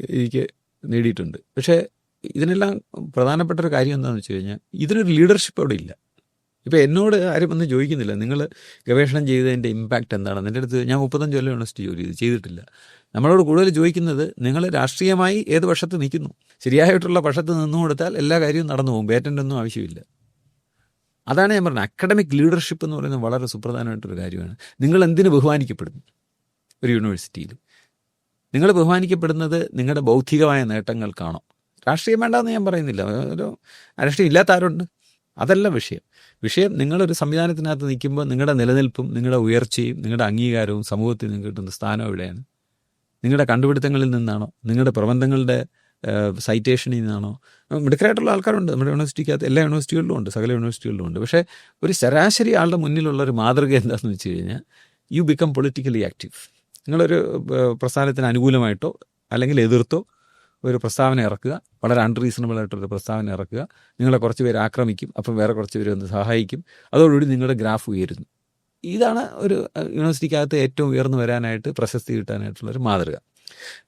S2: എനിക്ക് നേടിയിട്ടുണ്ട്. പക്ഷേ ഇതിനെല്ലാം പ്രധാനപ്പെട്ട ഒരു കാര്യം എന്താണെന്ന് വെച്ച് കഴിഞ്ഞാൽ ഇതിനൊരു ലീഡർഷിപ്പ് അവിടെ ഇല്ല. ഇപ്പോൾ എന്നോട് ആരും ഒന്നും ചോദിക്കുന്നില്ല. നിങ്ങൾ ഗവേഷണം ചെയ്തതിന്റെ ഇമ്പാക്റ്റ് എന്താണ്? എന്റെ അടുത്ത് ഞാൻ മുപ്പത്തഞ്ച് കൊല്ലം യൂണിവേഴ്സിറ്റി ജോലി ചെയ്തു ചെയ്തിട്ടില്ല. നമ്മളോട് കൂടുതൽ ചോദിക്കുന്നത് നിങ്ങൾ രാഷ്ട്രീയമായി ഏത് പക്ഷത്ത് നിൽക്കുന്നു? ശരിയായിട്ടുള്ള പക്ഷത്ത് നിന്നു കൊടുത്താൽ എല്ലാ കാര്യവും നടന്നു പോകും. പേറ്റന്റ് ഒന്നും ആവശ്യമില്ല. അതാണ് ഞാൻ പറഞ്ഞത്. അക്കാഡമിക് ലീഡർഷിപ്പ് എന്ന് പറയുന്നത് വളരെ സുപ്രധാനമായിട്ടൊരു കാര്യമാണ്. നിങ്ങൾ എന്തിനു ബഹുമാനിക്കപ്പെടുന്നു? ഒരു യൂണിവേഴ്സിറ്റിയിൽ നിങ്ങൾ ബഹുമാനിക്കപ്പെടുന്നത് നിങ്ങളുടെ ബൗദ്ധികമായ നേട്ടങ്ങൾക്കാണോ രാഷ്ട്രീയം വേണ്ടെന്ന് ഞാൻ പറയുന്നില്ല. ഒരു രാഷ്ട്രീയം ഇല്ലാത്ത ആരുണ്ട്? അതല്ല വിഷയം. വിഷയം നിങ്ങളൊരു സംവിധാനത്തിനകത്ത് നിൽക്കുമ്പോൾ നിങ്ങളുടെ നിലനിൽപ്പും നിങ്ങളുടെ ഉയർച്ചയും നിങ്ങളുടെ അംഗീകാരവും സമൂഹത്തിൽ നിങ്ങൾക്ക് കിട്ടുന്ന സ്ഥാനം എവിടെയാണ്? നിങ്ങളുടെ കണ്ടുപിടുത്തങ്ങളിൽ നിന്നാണോ? നിങ്ങളുടെ പ്രബന്ധങ്ങളുടെ സൈറ്റേഷനിൽ നിന്നാണോ? മിടുക്കരായിട്ടുള്ള ആൾക്കാരുണ്ട്. നമ്മുടെ യൂണിവേഴ്സിറ്റിക്കകത്ത് എല്ലാ യൂണിവേഴ്സിറ്റികളിലും ഉണ്ട്. സകല യൂണിവേഴ്സിറ്റികളിലും ഉണ്ട്. പക്ഷേ ഒരു ശരാശരി ആളുടെ മുന്നിലുള്ള ഒരു മാതൃക എന്താണെന്ന് വെച്ച് കഴിഞ്ഞാൽ യു ബിക്കം പൊളിറ്റിക്കലി ആക്റ്റീവ് നിങ്ങളൊരു പ്രസ്ഥാനത്തിന് അനുകൂലമായിട്ടോ അല്ലെങ്കിൽ എതിർത്തോ ഒരു പ്രസ്താവന ഇറക്കുക. വളരെ അൺറീസണബിൾ ആയിട്ടൊരു പ്രസ്താവന ഇറക്കുക. നിങ്ങളെ കുറച്ച് പേര് ആക്രമിക്കും. അപ്പം വേറെ കുറച്ച് പേര് വന്ന് സഹായിക്കും. അതോടുകൂടി നിങ്ങളുടെ ഗ്രാഫ് ഉയരുന്നു. ഇതാണ് ഒരു യൂണിവേഴ്സിറ്റിക്കകത്ത് ഏറ്റവും ഉയർന്നു വരാനായിട്ട് പ്രശസ്തി കിട്ടാനായിട്ടുള്ളൊരു മാതൃക.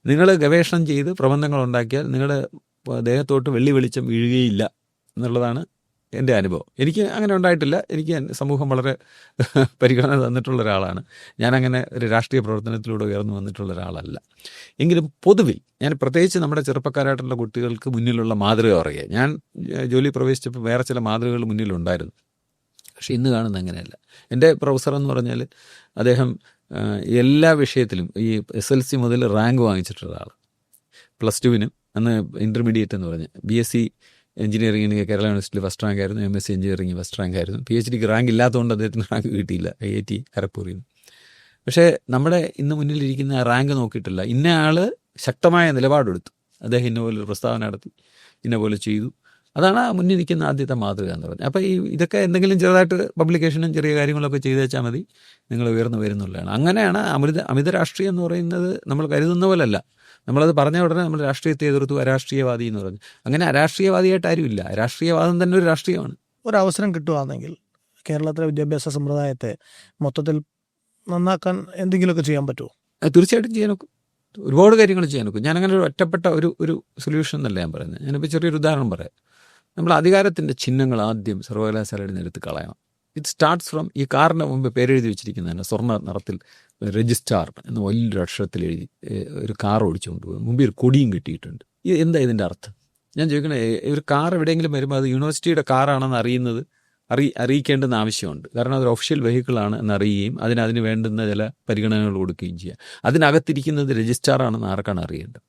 S2: നിങ്ങൾ ഗവേഷണം ചെയ്ത് പ്രബന്ധങ്ങൾ ഉണ്ടാക്കിയാൽ നിങ്ങളുടെ ദേഹത്തോട്ട് വെള്ളി വെളിച്ചം വീഴുകയില്ല എന്നുള്ളതാണ് എന്റെ അനുഭവം. എനിക്ക് അങ്ങനെ ഉണ്ടായിട്ടില്ല. എനിക്ക് സമൂഹം വളരെ പരിഗണന തന്നിട്ടുള്ള ഒരാളാണ്. ഞാനങ്ങനെ ഒരു രാഷ്ട്രീയ പ്രവർത്തനത്തിലൂടെ ഉയർന്നു വന്നിട്ടുള്ള ഒരാളല്ല. എങ്കിലും പൊതുവിൽ ഞാൻ പ്രത്യേകിച്ച് നമ്മുടെ ചെറുപ്പക്കാരായിട്ടുള്ള കുട്ടികൾക്ക് മുന്നിലുള്ള മാതൃക പറയുക. ഞാൻ ജോലി പ്രവേശിച്ചപ്പോൾ വേറെ ചില മാതൃകകൾ മുന്നിലുണ്ടായിരുന്നു. പക്ഷേ ഇന്ന് കാണുന്ന അങ്ങനെയല്ല. എന്റെ പ്രൊഫസർ എന്ന് പറഞ്ഞാൽ അദ്ദേഹം എല്ലാ വിഷയത്തിലും ഈ എസ് എൽ സി മുതൽ റാങ്ക് വാങ്ങിച്ചിട്ടുള്ള ഒരാൾ പ്ലസ് ടുവിനും അന്ന് ഇന്റർമീഡിയറ്റ് എന്ന് പറഞ്ഞ് ബി എസ് സി എഞ്ചിനീയറിംഗിന് കേരള യൂണിവേഴ്സിറ്റിയിൽ ഫസ്റ്റ് റാങ്ക് ആയിരുന്നു M S C engineering first rank ആയിരുന്നു. പി എച്ച് ഡിക്ക് റാങ്ക് ഇല്ലാത്തതുകൊണ്ട് അദ്ദേഹത്തിന് റാങ്ക് കിട്ടിയില്ല ഐ ഐ ടി ഖരഗ്പൂരിൽ നിന്ന്. പക്ഷേ നമ്മുടെ ഇന്ന് മുന്നിലിരിക്കുന്ന റാങ്ക് നോക്കിയിട്ടില്ല. ഇന്ന ആൾ ശക്തമായ നിലപാടെടുത്തു. അദ്ദേഹം ഇന്ന പോലെ പ്രസ്താവന നടത്തി ഇന്ന പോലെ ചെയ്തു. അതാണ് ആ മുന്നിൽ നിൽക്കുന്ന ആദ്യത്തെ മാതൃക എന്ന് പറഞ്ഞത്. അപ്പോൾ ഈ ഇതൊക്കെ എന്തെങ്കിലും ചെറുതായിട്ട് പബ്ലിക്കേഷനും ചെറിയ കാര്യങ്ങളൊക്കെ ചെയ്തു വെച്ചാൽ മതി. നിങ്ങൾ ഉയർന്നു വരുന്നുള്ളതാണ്. അങ്ങനെയാണ് അമൃത അമിത രാഷ്ട്രീയം എന്ന് പറയുന്നത് നമ്മൾ കരുതുന്ന പോലല്ല. നമ്മളത് പറഞ്ഞ ഉടനെ നമ്മൾ രാഷ്ട്രീയത്തെ എതിർത്തു അരാഷ്ട്രീയവാദി എന്ന് പറഞ്ഞു. അങ്ങനെ അരാഷ്ട്രീയവാദിയായിട്ട് ആരുമില്ല. രാഷ്ട്രീയവാദം തന്നെ ഒരു രാഷ്ട്രീയമാണ്.
S1: ഒരു അവസരം കിട്ടുകയാണെങ്കിൽ കേരളത്തിലെ വിദ്യാഭ്യാസ സമ്പ്രദായത്തെ മൊത്തത്തിൽ നന്നാക്കാൻ എന്തെങ്കിലുമൊക്കെ ചെയ്യാൻ പറ്റുമോ
S2: തീർച്ചയായിട്ടും ചെയ്യാൻ നോക്കും. ഒരുപാട് കാര്യങ്ങൾ ചെയ്യാൻ നോക്കും. ഞാനങ്ങനെ അങ്ങനെ ഒരു ഒറ്റപ്പെട്ട ഒരു ഒരു സൊല്യൂഷൻ എന്നല്ല ഞാൻ പറയുന്നത്. ഞാനിപ്പോൾ ചെറിയൊരു ഉദാഹരണം പറയാം. നമ്മൾ അധികാരത്തിന്റെ ചിഹ്നങ്ങൾ ആദ്യം സർവകലാശാലയുടെ നിരത്ത് കളയാം കളയണം. ഇറ്റ് സ്റ്റാർട്ട്സ് ഫ്രം ഈ കാറിന്റെ മുമ്പ് പേരെഴുതി വെച്ചിരിക്കുന്നതന്നെ സ്വർണ നിറത്തിൽ രജിസ്റ്റാർ എന്ന് വലിയൊരു അക്ഷരത്തിൽ എഴുതി ഒരു കാർ ഓടിച്ചുകൊണ്ട് പോകും. മുമ്പിൽ ഒരു കൊടിയും കിട്ടിയിട്ടുണ്ട്. ഇത് എന്താ ഇതിന്റെ അർത്ഥം? ഞാൻ ചോദിക്കണേ ഒരു കാർ എവിടെയെങ്കിലും വരുമ്പോൾ അത് യൂണിവേഴ്സിറ്റിയുടെ കാറാണെന്ന് അറിയുന്നത് അറി അറിയിക്കേണ്ടെന്ന് ആവശ്യമുണ്ട്. കാരണം അതൊരു ഒഫീഷ്യൽ വെഹിക്കിളാണ് എന്ന് അറിയുകയും അതിന് അതിന് വേണ്ടുന്ന ചില പരിഗണനകൾ കൊടുക്കുകയും ചെയ്യുക അതിനകത്തിരിക്കുന്നത് രജിസ്ട്രാറാണെന്ന് ആർക്കാണ് അറിയേണ്ടത്?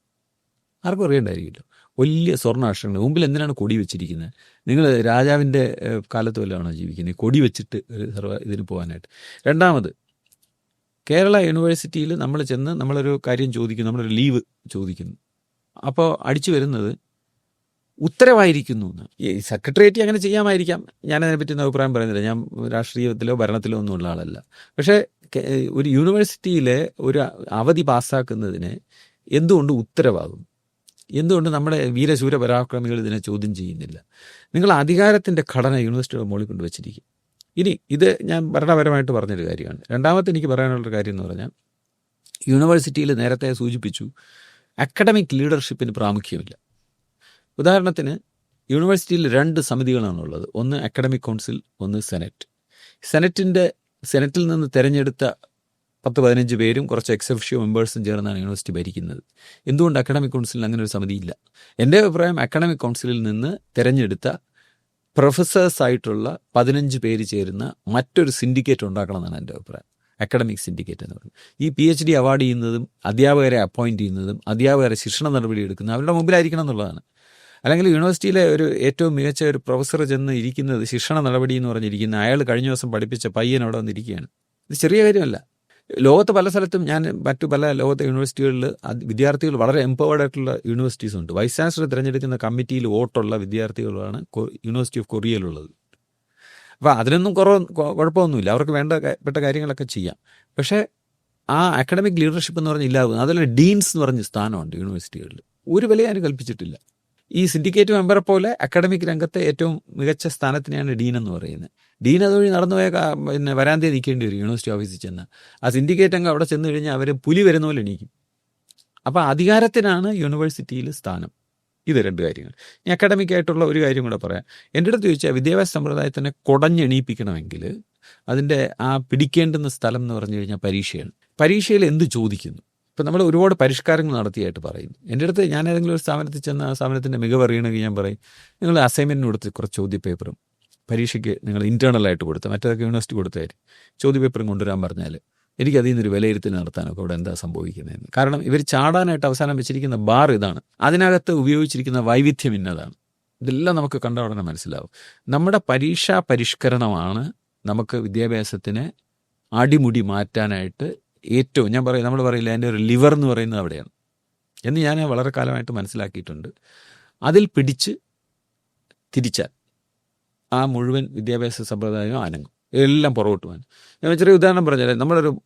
S2: ആർക്കും അറിയേണ്ടായിരിക്കുമല്ലോ. വലിയ സ്വർണ അക്ഷരങ്ങൾ മുമ്പിൽ എന്തിനാണ് കൊടി വെച്ചിരിക്കുന്നത്? നിങ്ങൾ രാജാവിന്റെ കാലത്ത് വല്ലതാണോ ജീവിക്കുന്നത്? കൊടി വെച്ചിട്ട് സർവ ഇതിന് പോകാനായിട്ട്. രണ്ടാമത് കേരള യൂണിവേഴ്സിറ്റിയിൽ നമ്മൾ ചെന്ന് നമ്മളൊരു കാര്യം ചോദിക്കുന്നു നമ്മളൊരു ലീവ് ചോദിക്കുന്നു. അപ്പോൾ അടിച്ചു വരുന്നത് ഉത്തരവായിരിക്കുന്നു എന്ന് ഈ സെക്രട്ടേറിയറ്റ് അങ്ങനെ ചെയ്യാമായിരിക്കാം. ഞാനതിനെ പറ്റി ഒന്നും അഭിപ്രായം പറയുന്നില്ല. ഞാൻ രാഷ്ട്രീയത്തിലോ ഭരണത്തിലോ ഒന്നും ഉള്ള ആളല്ല. പക്ഷേ ഒരു യൂണിവേഴ്സിറ്റിയിലെ ഒരു അവധി പാസ്സാക്കുന്നതിന് എന്തുകൊണ്ട് ഉത്തരവാകും? എന്തുകൊണ്ട് നമ്മുടെ വീരശൂര പരാക്രമികൾ ഇതിനെ ചോദ്യം ചെയ്യുന്നില്ല? നിങ്ങൾ അധികാരത്തിന്റെ ഘടന യൂണിവേഴ്സിറ്റിയുടെ മുകളിൽ കൊണ്ട് വെച്ചിരിക്കും ഇനി ഇത് ഞാൻ ഭരണപരമായിട്ട് പറഞ്ഞൊരു കാര്യമാണ്. രണ്ടാമത്തെ എനിക്ക് പറയാനുള്ളൊരു കാര്യം എന്ന് പറഞ്ഞാൽ യൂണിവേഴ്സിറ്റിയിൽ നേരത്തെ സൂചിപ്പിച്ചു അക്കാഡമിക് ലീഡർഷിപ്പിന് പ്രാമുഖ്യമില്ല. ഉദാഹരണത്തിന് യൂണിവേഴ്സിറ്റിയിൽ രണ്ട് സമിതികളാണുള്ളത്. ഒന്ന് അക്കാഡമിക് കൗൺസിൽ ഒന്ന് സെനറ്റ്. സെനറ്റിന്റെ സെനറ്റിൽ നിന്ന് തിരഞ്ഞെടുത്ത പത്ത് പതിനഞ്ച് പേരും കുറച്ച് എക്സെപ്ഷ്യോ മെമ്പേഴ്സും ചേർന്നാണ് യൂണിവേഴ്സിറ്റി ഭരിക്കുന്നത്. എന്തുകൊണ്ട് അക്കാഡമിക് കൗൺസിലിന് അങ്ങനെ ഒരു സമിതിയില്ല? എന്റെ അഭിപ്രായം അക്കാഡമിക് കൗൺസിലിൽ നിന്ന് തിരഞ്ഞെടുത്ത പ്രൊഫസേഴ്സ് ആയിട്ടുള്ള പതിനഞ്ച് പേര് ചേരുന്ന മറ്റൊരു സിൻഡിക്കേറ്റ് ഉണ്ടാക്കണം എന്നാണ് എന്റെ അഭിപ്രായം. അക്കാഡമിക് സിൻഡിക്കേറ്റ് എന്ന് പറയുന്നത്. ഈ പി എച്ച് ഡി അവാർഡ് ചെയ്യുന്നതും അധ്യാപകരെ അപ്പോയിന്റ് ചെയ്യുന്നതും അധ്യാപകരെ ശിക്ഷണ നടപടി എടുക്കുന്ന അവരുടെ മുമ്പിലായിരിക്കണം എന്നുള്ളതാണ്. അല്ലെങ്കിൽ യൂണിവേഴ്സിറ്റിയിലെ ഒരു ഏറ്റവും മികച്ച ഒരു പ്രൊഫസർ ചെന്ന് ഇരിക്കുന്നത് ശിക്ഷണ നടപടി എന്ന് പറഞ്ഞിരിക്കുന്ന അയാൾ കഴിഞ്ഞ ദിവസം പഠിപ്പിച്ച പയ്യൻ അവിടെ വന്നിരിക്കുകയാണ്. ഇത് ചെറിയ കാര്യമല്ല. ലോകത്ത് പല സ്ഥലത്തും ഞാൻ മറ്റു പല ലോകത്തെ യൂണിവേഴ്സിറ്റികളിൽ വിദ്യാർത്ഥികൾ വളരെ എംപവേർഡ് ആയിട്ടുള്ള യൂണിവേഴ്സിറ്റീസ് ഉണ്ട്. വൈസ് ചാൻസലർ തിരഞ്ഞെടുക്കുന്ന കമ്മിറ്റിയിൽ വോട്ടുള്ള വിദ്യാർത്ഥികളാണ് യൂണിവേഴ്സിറ്റി ഓഫ് കൊറിയയിലുള്ളത് അപ്പോൾ അതിനൊന്നും കുറവ് കുഴപ്പമൊന്നുമില്ല അവർക്ക് വേണ്ട പെട്ട കാര്യങ്ങളൊക്കെ ചെയ്യാം. പക്ഷേ ആ അക്കാഡമിക് ലീഡർഷിപ്പ് എന്ന് പറഞ്ഞാൽ ഇല്ലാതെ അതിൽ ഡീൻസ് എന്ന് പറഞ്ഞ സ്ഥാനമുണ്ട് യൂണിവേഴ്സിറ്റികളിൽ. ഒരു വില ഞാൻ കൽപ്പിച്ചിട്ടില്ല. ഈ സിൻഡിക്കേറ്റ് മെമ്പറെ പോലെ അക്കാഡമിക് രംഗത്തെ ഏറ്റവും മികച്ച സ്ഥാനത്തിനെയാണ് ഡീൻ എന്ന് പറയുന്നത്. ഡീൻ അതുവഴി നടന്നുപോയ പിന്നെ വരാന്തി നിൽക്കേണ്ടി വരും യൂണിവേഴ്സിറ്റി ഓഫീസിൽ ചെന്ന്. ആ സിൻഡിക്കേറ്റ് അംഗം അവിടെ ചെന്ന് കഴിഞ്ഞാൽ അവർ പുലി വരുന്ന പോലെ എണീക്കും. അപ്പോൾ അധികാരത്തിനാണ് യൂണിവേഴ്സിറ്റിയിൽ സ്ഥാനം. ഇത് രണ്ട് കാര്യങ്ങൾ. ഇനി അക്കാഡമിക് ആയിട്ടുള്ള ഒരു കാര്യം കൂടെ പറയാം. എന്റെ അടുത്ത് ചോദിച്ചാൽ വിദ്യാഭ്യാസ സമ്പ്രദായത്തിനെ കുടഞ്ഞെണീപ്പിക്കണമെങ്കിൽ അതിന്റെ ആ പിടിക്കേണ്ടുന്ന സ്ഥലം എന്ന് പറഞ്ഞു കഴിഞ്ഞാൽ പരീക്ഷയാണ്. പരീക്ഷയിൽ എന്ത് ചോദിക്കുന്നു? ഇപ്പം നമ്മൾ ഒരുപാട് പരിഷ്കാരങ്ങൾ നടത്തിയായിട്ട് പറയും. എന്റെ അടുത്ത് ഞാൻ ഏതെങ്കിലും ഒരു സ്ഥാപനത്തിൽ ചെന്ന് ആ സ്ഥാപനത്തിന്റെ മികവ് അറിയണമെങ്കിൽ ഞാൻ പറയും നിങ്ങൾ അസൈൻമെന്റിന് കൊടുത്ത് കുറച്ച് ചോദ്യപേപ്പറും പരീക്ഷയ്ക്ക് നിങ്ങൾ ഇന്റേർണലായിട്ട് കൊടുത്ത് മറ്റേതൊക്കെ യൂണിവേഴ്സിറ്റി കൊടുത്തായിരിക്കും ചോദ്യപേപ്പറും കൊണ്ടുവരാൻ പറഞ്ഞാൽ എനിക്ക് അതിൽ നിന്നൊരു വിലയിരുത്തൽ നടത്താനൊക്കെ ഇവിടെ എന്താ സംഭവിക്കുന്നതെന്ന്. കാരണം ഇവർ ചാടാനായിട്ട് അവസാനം വെച്ചിരിക്കുന്ന ബാർ ഇതാണ്. അതിനകത്ത് ഉപയോഗിച്ചിരിക്കുന്ന വൈവിധ്യം ഇന്നതാണ്. ഇതെല്ലാം നമുക്ക് കണ്ട ഉടനെ മനസ്സിലാവും. നമ്മുടെ പരീക്ഷാ പരിഷ്കരണമാണ് നമുക്ക് വിദ്യാഭ്യാസത്തിനെ അടിമുടി മാറ്റാനായിട്ട് ഏറ്റവും ഞാൻ പറയും നമ്മൾ പറയില്ല എന്റെ ഒരു ലിവർ എന്ന് പറയുന്നത് അവിടെയാണ്. എന്ന് ഞാൻ വളരെ കാലമായിട്ട് മനസ്സിലാക്കിയിട്ടുണ്ട്. അതിൽ പിടിച്ച് തിരിച്ചാൽ ആ മുഴുവൻ വിദ്യാഭ്യാസ സമ്പ്രദായവും അനങ്ങും. എല്ലാം പുറകോട്ട് പോകാൻ. ഞാൻ ചെറിയ ഉദാഹരണം പറഞ്ഞാൽ നമ്മളൊരു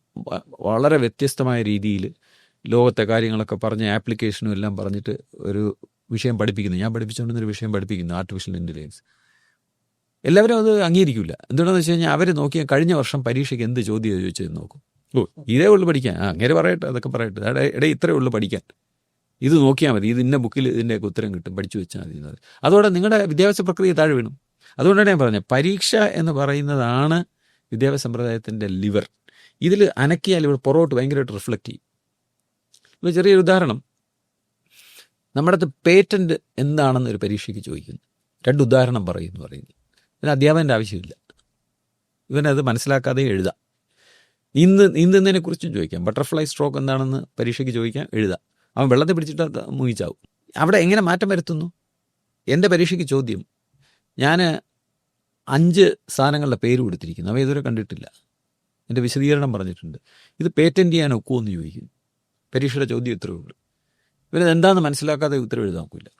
S2: വളരെ വ്യത്യസ്തമായ രീതിയിൽ ലോകത്തെ കാര്യങ്ങളൊക്കെ പറഞ്ഞ് ആപ്ലിക്കേഷനും എല്ലാം പറഞ്ഞിട്ട് ഒരു വിഷയം പഠിപ്പിക്കുന്നു. ഞാൻ പഠിപ്പിച്ചുകൊണ്ടിരുന്നൊരു വിഷയം പഠിപ്പിക്കുന്നു ആർട്ടിഫിഷ്യൽ ഇന്റലിജൻസ് എല്ലാവരും അത് അംഗീകരിക്കില്ല എന്തുകൊണ്ടെന്ന് വെച്ച് കഴിഞ്ഞാൽ അവർ നോക്കിയാൽ കഴിഞ്ഞ വർഷം പരീക്ഷയ്ക്ക് എന്ത് ചോദ്യം ചോദിച്ചത് നോക്കും. ഓ ഇതേ ഉള്ളു പഠിക്കാൻ. ആ അങ്ങനെ പറയട്ടെ അതൊക്കെ പറയട്ടെ. എടേ ഇത്രേ ഉള്ളു പഠിക്കാൻ. ഇത് നോക്കിയാൽ മതി. ഇത് ബുക്കിൽ ഇതിന്റെയൊക്കെ ഉത്തരം കിട്ടും. പഠിച്ചു വെച്ചാൽ മതി എന്നത് അതോടെ നിങ്ങളുടെ വിദ്യാഭ്യാസ പ്രക്രിയ താഴെ വീണു. അതുകൊണ്ടാണ് ഞാൻ പറഞ്ഞത്. പരീക്ഷ എന്ന് പറയുന്നതാണ് വിദ്യാഭ്യാസ സമ്പ്രദായത്തിന്റെ ലിവർ. ഇതിൽ അനക്കിയാൽ ഇവിടെ പുറകോട്ട് ഭയങ്കരമായിട്ട് റിഫ്ലക്റ്റ് ചെയ്യും. ചെറിയൊരു ഉദാഹരണം. നമ്മുടെ അടുത്ത് പേറ്റന്റ് എന്താണെന്ന് ഒരു പരീക്ഷയ്ക്ക് ചോദിക്കുന്നു. രണ്ട് ഉദാഹരണം പറയുന്നു പറയുന്നു. ഇതിന് അധ്യാപകന്റെ ആവശ്യമില്ല. ഇവനത് മനസ്സിലാക്കാതെ എഴുതാം. നീന്ത് നീന്തുന്നതിനെ കുറിച്ചും ചോദിക്കാം. ബട്ടർഫ്ലൈ സ്ട്രോക്ക് എന്താണെന്ന് പരീക്ഷയ്ക്ക് ചോദിക്കാം എഴുതാം. അവൻ വെള്ളത്തെ പിടിച്ചിട്ട് മുങ്ങിച്ചാവും. അവിടെ എങ്ങനെ മാറ്റം വരുത്തുന്നു? എന്റെ പരീക്ഷയ്ക്ക് ചോദ്യം. ഞാൻ അഞ്ച് സാധനങ്ങളുടെ പേര് കൊടുത്തിരിക്കുന്നു. അവ ഇതുവരെ കണ്ടിട്ടില്ല. എന്റെ വിശദീകരണം പറഞ്ഞിട്ടുണ്ട്. ഇത് പേറ്റന്റ് ചെയ്യാൻ ഒക്കുമോ എന്ന് ചോദിക്കുന്നു പരീക്ഷയുടെ ചോദ്യം ഇത്രയേ ഉള്ളൂ. ഇവരത് എന്താണെന്ന് മനസ്സിലാക്കാതെ ഉത്തരവ് എഴുതാൻ നോക്കില്ല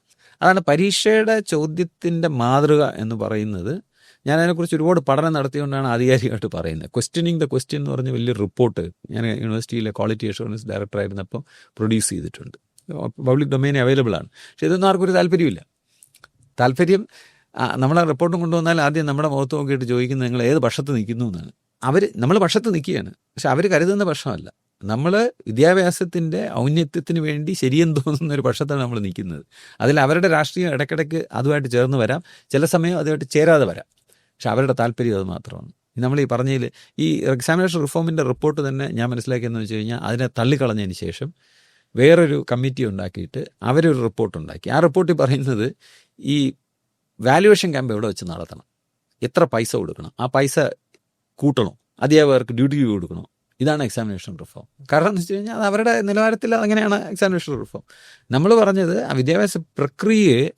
S2: അതാണ് പരീക്ഷയുടെ ചോദ്യത്തിന്റെ മാതൃക എന്ന് പറയുന്നത് ഞാൻ അതിനെക്കുറിച്ച് ഒരുപാട് പഠനം നടത്തിയുകൊണ്ടാണ് ആധികാരികമായിട്ട് പറയുന്നത്. ക്വസ്റ്റ്യനിങ് ദ ക്വസ്റ്റ്യൻ എന്ന് പറഞ്ഞ വലിയ റിപ്പോർട്ട് ഞാൻ യൂണിവേഴ്സിറ്റിയിലെ ക്വാളിറ്റി അഷുറൻസ് ഡയറക്ടർ ആയിരുന്നപ്പോൾ പ്രൊഡ്യൂസ് ചെയ്തിട്ടുണ്ട്. പബ്ലിക് ഡൊമൈൻ അവൈലബിൾ ആണ്. പക്ഷേ ഇതൊന്നും ആർക്കൊരു താല്പര്യമില്ല താല്പര്യം നമ്മളെ റിപ്പോർട്ടും കൊണ്ടുവന്നാൽ ആദ്യം നമ്മുടെ മുഖത്ത് നോക്കിയിട്ട് ചോദിക്കുന്നത് നിങ്ങൾ ഏത് പക്ഷത്ത് നിൽക്കുന്നു എന്നാണ്. അവർ നമ്മൾ പക്ഷത്ത് നിൽക്കുകയാണ്. പക്ഷെ അവർ കരുതുന്ന പക്ഷമല്ല. നമ്മൾ വിദ്യാഭ്യാസത്തിന്റെ ഔന്നത്യത്തിന് വേണ്ടി ശരിയെന്ന് തോന്നുന്ന ഒരു പക്ഷത്താണ് നമ്മൾ നിൽക്കുന്നത്. അതിൽ അവരുടെ രാഷ്ട്രീയം ഇടയ്ക്കിടയ്ക്ക് അതുമായിട്ട് ചേർന്ന് വരാം. ചില സമയം അതുമായിട്ട് ചേരാതെ വരാം. പക്ഷെ അവരുടെ താല്പര്യം അത് മാത്രമാണ്. നമ്മൾ ഈ പറഞ്ഞതിൽ ഈ എക്സാമിനേഷൻ റിഫോമിന്റെ റിപ്പോർട്ട് തന്നെ ഞാൻ മനസ്സിലാക്കിയെന്ന് വെച്ച് കഴിഞ്ഞാൽ അതിനെ തള്ളിക്കളഞ്ഞതിന് ശേഷം വേറൊരു കമ്മിറ്റി ഉണ്ടാക്കിയിട്ട് അവരൊരു റിപ്പോർട്ട് ഉണ്ടാക്കി. ആ റിപ്പോർട്ടിൽ പറയുന്നത് ഈ വാല്യുവേഷൻ ക്യാമ്പ് എവിടെ വെച്ച് നടത്തണം? എത്ര പൈസ കൊടുക്കണം? ആ പൈസ കൂട്ടണോ. അധ്യാപകർക്ക് ഡ്യൂട്ടി കൊടുക്കണോ. ഇതാണ് എക്സാമിനേഷൻ റിഫോം കാരണം എന്ന് വെച്ച് കഴിഞ്ഞാൽ അത് അവരുടെ നിലവാരത്തിൽ അങ്ങനെയാണ് എക്സാമിനേഷൻ റിഫോം നമ്മൾ പറഞ്ഞത് ആ വിദ്യാഭ്യാസ പ്രക്രിയയെ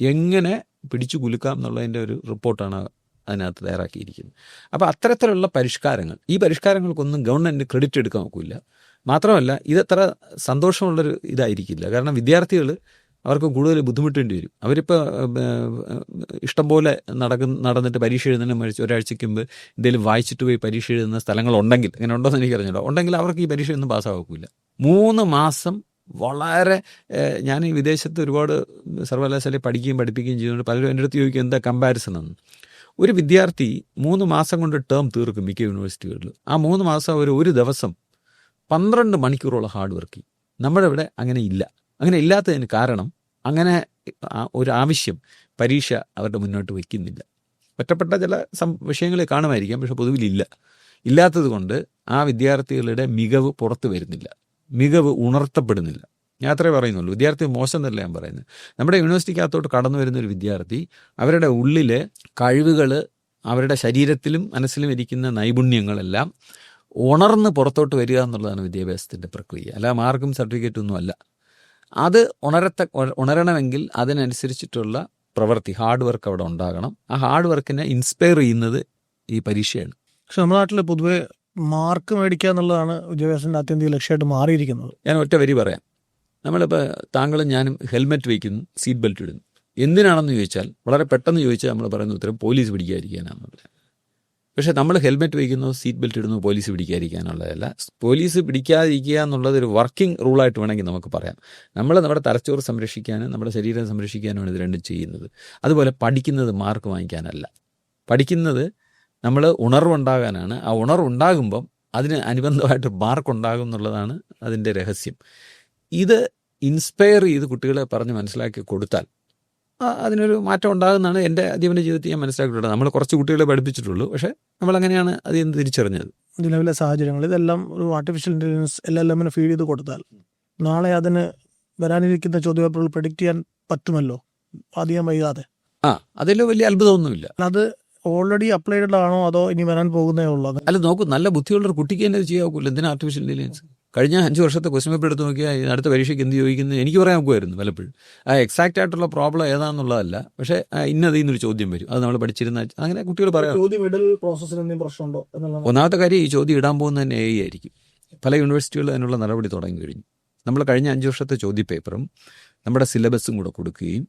S2: എങ്ങനെ പിടിച്ചു കുലുക്കാം എന്നുള്ളതിന്റെ ഒരു റിപ്പോർട്ടാണ് അതിനകത്ത് തയ്യാറാക്കിയിരിക്കുന്നത് അപ്പോൾ അത്തരത്തിലുള്ള പരിഷ്കാരങ്ങൾ ഈ പരിഷ്കാരങ്ങൾക്കൊന്നും ഗവൺമെന്റ് ക്രെഡിറ്റ് എടുക്കാൻ നോക്കില്ല മാത്രമല്ല ഇതത്ര സന്തോഷമുള്ളൊരു ഇതായിരിക്കില്ല. കാരണം വിദ്യാർത്ഥികൾ അവർക്ക് കൂടുതൽ ബുദ്ധിമുട്ടേണ്ടി വരും. അവരിപ്പോൾ ഇഷ്ടംപോലെ നടക്കുന്ന നടന്നിട്ട് പരീക്ഷ എഴുതുന്നതിന് മരിച്ച് ഒരാഴ്ചയ്ക്ക് മുമ്പ് എന്തെങ്കിലും വായിച്ചിട്ട് പോയി പരീക്ഷ എഴുതുന്ന സ്ഥലങ്ങളുണ്ടെങ്കിൽ അങ്ങനെ ഉണ്ടോയെന്ന് എനിക്കറിഞ്ഞില്ല ഉണ്ടെങ്കിൽ അവർക്ക് ഈ പരീക്ഷ ഒന്നും പാസ്സാക്കില്ല മൂന്ന് മാസം വളരെ ഞാൻ ഈ വിദേശത്ത് ഒരുപാട് സർവകലാശാലയിൽ പഠിക്കുകയും പഠിപ്പിക്കുകയും ചെയ്യുന്നുണ്ട് പലരും എന്റെ അടുത്ത് ചോദിക്കും എന്താ കമ്പാരിസൺ എന്ന്. ഒരു വിദ്യാർത്ഥി മൂന്ന് മാസം കൊണ്ട് ടേം തീർക്കും മിക്ക യൂണിവേഴ്സിറ്റികളിൽ ആ മൂന്ന് മാസം അവർ ഒരു ദിവസം പന്ത്രണ്ട് മണിക്കൂറോളം ഹാർഡ് വർക്ക് ചെയ്യും. നമ്മുടെ ഇവിടെ അങ്ങനെ ഇല്ല. അങ്ങനെ ഇല്ലാത്തതിന് കാരണം അങ്ങനെ ഒരു ആവശ്യം പരീക്ഷ അവരുടെ മുന്നോട്ട് വയ്ക്കുന്നില്ല ഒറ്റപ്പെട്ട ചില സം വിഷയങ്ങളെ കാണുമായിരിക്കാം പക്ഷെ പൊതുവിലില്ല ഇല്ലാത്തത് കൊണ്ട് ആ വിദ്യാർത്ഥികളുടെ മികവ് പുറത്തു വരുന്നില്ല. മികവ് ഉണർത്തപ്പെടുന്നില്ല. ഞാൻ അത്രേ പറയുന്നുള്ളൂ. വിദ്യാർത്ഥി മോശം എന്നല്ല ഞാൻ പറയുന്നത്. നമ്മുടെ യൂണിവേഴ്സിറ്റിക്കകത്തോട്ട് കടന്നു വരുന്ന ഒരു വിദ്യാർത്ഥി അവരുടെ ഉള്ളിലെ കഴിവുകൾ അവരുടെ ശരീരത്തിലും മനസ്സിലും ഇരിക്കുന്ന നൈപുണ്യങ്ങളെല്ലാം ഉണർന്ന് പുറത്തോട്ട് വരിക എന്നുള്ളതാണ് വിദ്യാഭ്യാസത്തിന്റെ പ്രക്രിയ. അല്ല മാർക്കും സർട്ടിഫിക്കറ്റും ഒന്നും അല്ല. അത് ഉണരത്ത ഉണരണമെങ്കിൽ അതിനനുസരിച്ചിട്ടുള്ള പ്രവൃത്തി ഹാർഡ് വർക്ക് അവിടെ ഉണ്ടാകണം. ആ ഹാർഡ് വർക്കിനെ ഇൻസ്പയർ ചെയ്യുന്നത് ഈ പരീക്ഷയാണ്.
S1: പക്ഷെ നമ്മുടെ നാട്ടിൽ പൊതുവെ മാർക്ക് മേടിക്കുക എന്നുള്ളതാണ് വിദ്യാഭ്യാസത്തിന്റെ ആത്യന്തിക ലക്ഷ്യമായിട്ട് മാറിയിരിക്കുന്നത്.
S2: ഞാൻ ഒറ്റ വരി പറയാം. നമ്മളിപ്പോൾ താങ്കളും ഞാനും ഹെൽമെറ്റ് വയ്ക്കുന്നു സീറ്റ് ബെൽറ്റ് ഇടുന്നു. എന്തിനാണെന്ന് ചോദിച്ചാൽ വളരെ പെട്ടെന്ന് ചോദിച്ചാൽ നമ്മൾ പറയുന്ന ഉത്തരം പോലീസ് പിടിക്കാതിരിക്കാനാണ് പക്ഷേ നമ്മൾ ഹെൽമെറ്റ് വയ്ക്കുന്നു സീറ്റ് ബെൽറ്റ് ഇടുന്നു പോലീസ് പിടിക്കാതിരിക്കാനുള്ളതല്ല. പോലീസ് പിടിക്കാതിരിക്കുക എന്നുള്ളത് ഒരു വർക്കിംഗ് റൂളായിട്ട് വേണമെങ്കിൽ നമുക്ക് പറയാം. നമ്മൾ നമ്മുടെ തലച്ചോറ് സംരക്ഷിക്കാനും നമ്മുടെ ശരീരം സംരക്ഷിക്കാനുമാണ് ഇത് രണ്ടും ചെയ്യുന്നത്. അതുപോലെ പഠിക്കുന്നത് മാർക്ക് വാങ്ങിക്കാനല്ല. പഠിക്കുന്നത് നമ്മൾ ഉണർവുണ്ടാകാനാണ്. ആ ഉണർവുണ്ടാകുമ്പം അതിന് അനുബന്ധമായിട്ട് മാർക്ക് ഉണ്ടാകും എന്നുള്ളതാണ് അതിന്റെ രഹസ്യം. ഇത് ഇൻസ്പയർ ചെയ്ത് കുട്ടികളെ പറഞ്ഞ് മനസ്സിലാക്കി കൊടുത്താൽ അതിനൊരു മാറ്റം ഉണ്ടാകുന്നതാണ് എന്റെ അധ്യാപന ജീവിതത്തിൽ ഞാൻ മനസ്സിലാക്കിയിട്ടുള്ളത്. നമ്മൾ കുറച്ച് കുട്ടികളെ പഠിപ്പിച്ചിട്ടുള്ളൂ പക്ഷേ നമ്മൾ അങ്ങനെയാണ് അത് എന്ന് തിരിച്ചറിഞ്ഞത്.
S1: നിലവിലെ സാഹചര്യങ്ങൾ. ഇതെല്ലാം ഒരു ആർട്ടിഫിഷ്യൽ ഇന്റലിജൻസ് എല്ലാ എല്ലാം ഫീഡ് ചെയ്ത് കൊടുത്താൽ നാളെ അതിന് വരാനിരിക്കുന്ന ചോദ്യപേപ്പറുകൾ പ്രഡിക്റ്റ് ചെയ്യാൻ പറ്റുമല്ലോ? അധികം വൈകാതെ.
S2: ആ അതിൽ വലിയ അത്ഭുതമൊന്നുമില്ല.
S1: അത് ഓൾറെഡി അപ്ലൈഡ് ആണോ അതോ ഇനി വരാൻ പോകുന്നേ ഉള്ളൂ?
S2: അല്ല നോക്കൂ നല്ല ബുദ്ധിയുള്ള ഒരു കുട്ടിക്ക് തന്നെ ചെയ്യാവൂല്ലോ എന്തിനാ ആർട്ടിഫിഷ്യൽ ഇന്റലിജൻസ് കഴിഞ്ഞ അഞ്ച് വർഷത്തെ ക്വസ്റ്റ്യൻ പേപ്പർ എടുത്ത് നോക്കിയാൽ അടുത്ത പരീക്ഷയ്ക്ക് എന്ത് ചോദിക്കുന്നത് എനിക്ക് പറയാൻ നോക്കുമായിരുന്നു പലപ്പോഴും. ആ എക്സാക്റ്റ് ആയിട്ടുള്ള പ്രോബ്ലം ഏതാണെന്നുള്ളതല്ല പക്ഷേ ഇന്നതിൽ നിന്നൊരു ചോദ്യം വരും. അത് നമ്മൾ പഠിച്ചിരുന്ന അങ്ങനെ കുട്ടികൾ പറയാം ഒന്നാമത്തെ കാര്യം ഈ ചോദ്യം ഇടാൻ പോകുന്ന തന്നെ എ ആയിരിക്കും. പല യൂണിവേഴ്സിറ്റികളിൽ അതിനുള്ള നടപടി തുടങ്ങി കഴിഞ്ഞു. നമ്മൾ കഴിഞ്ഞ അഞ്ച് വർഷത്തെ ചോദ്യ പേപ്പറും നമ്മുടെ സിലബസും കൂടെ കൊടുക്കുകയും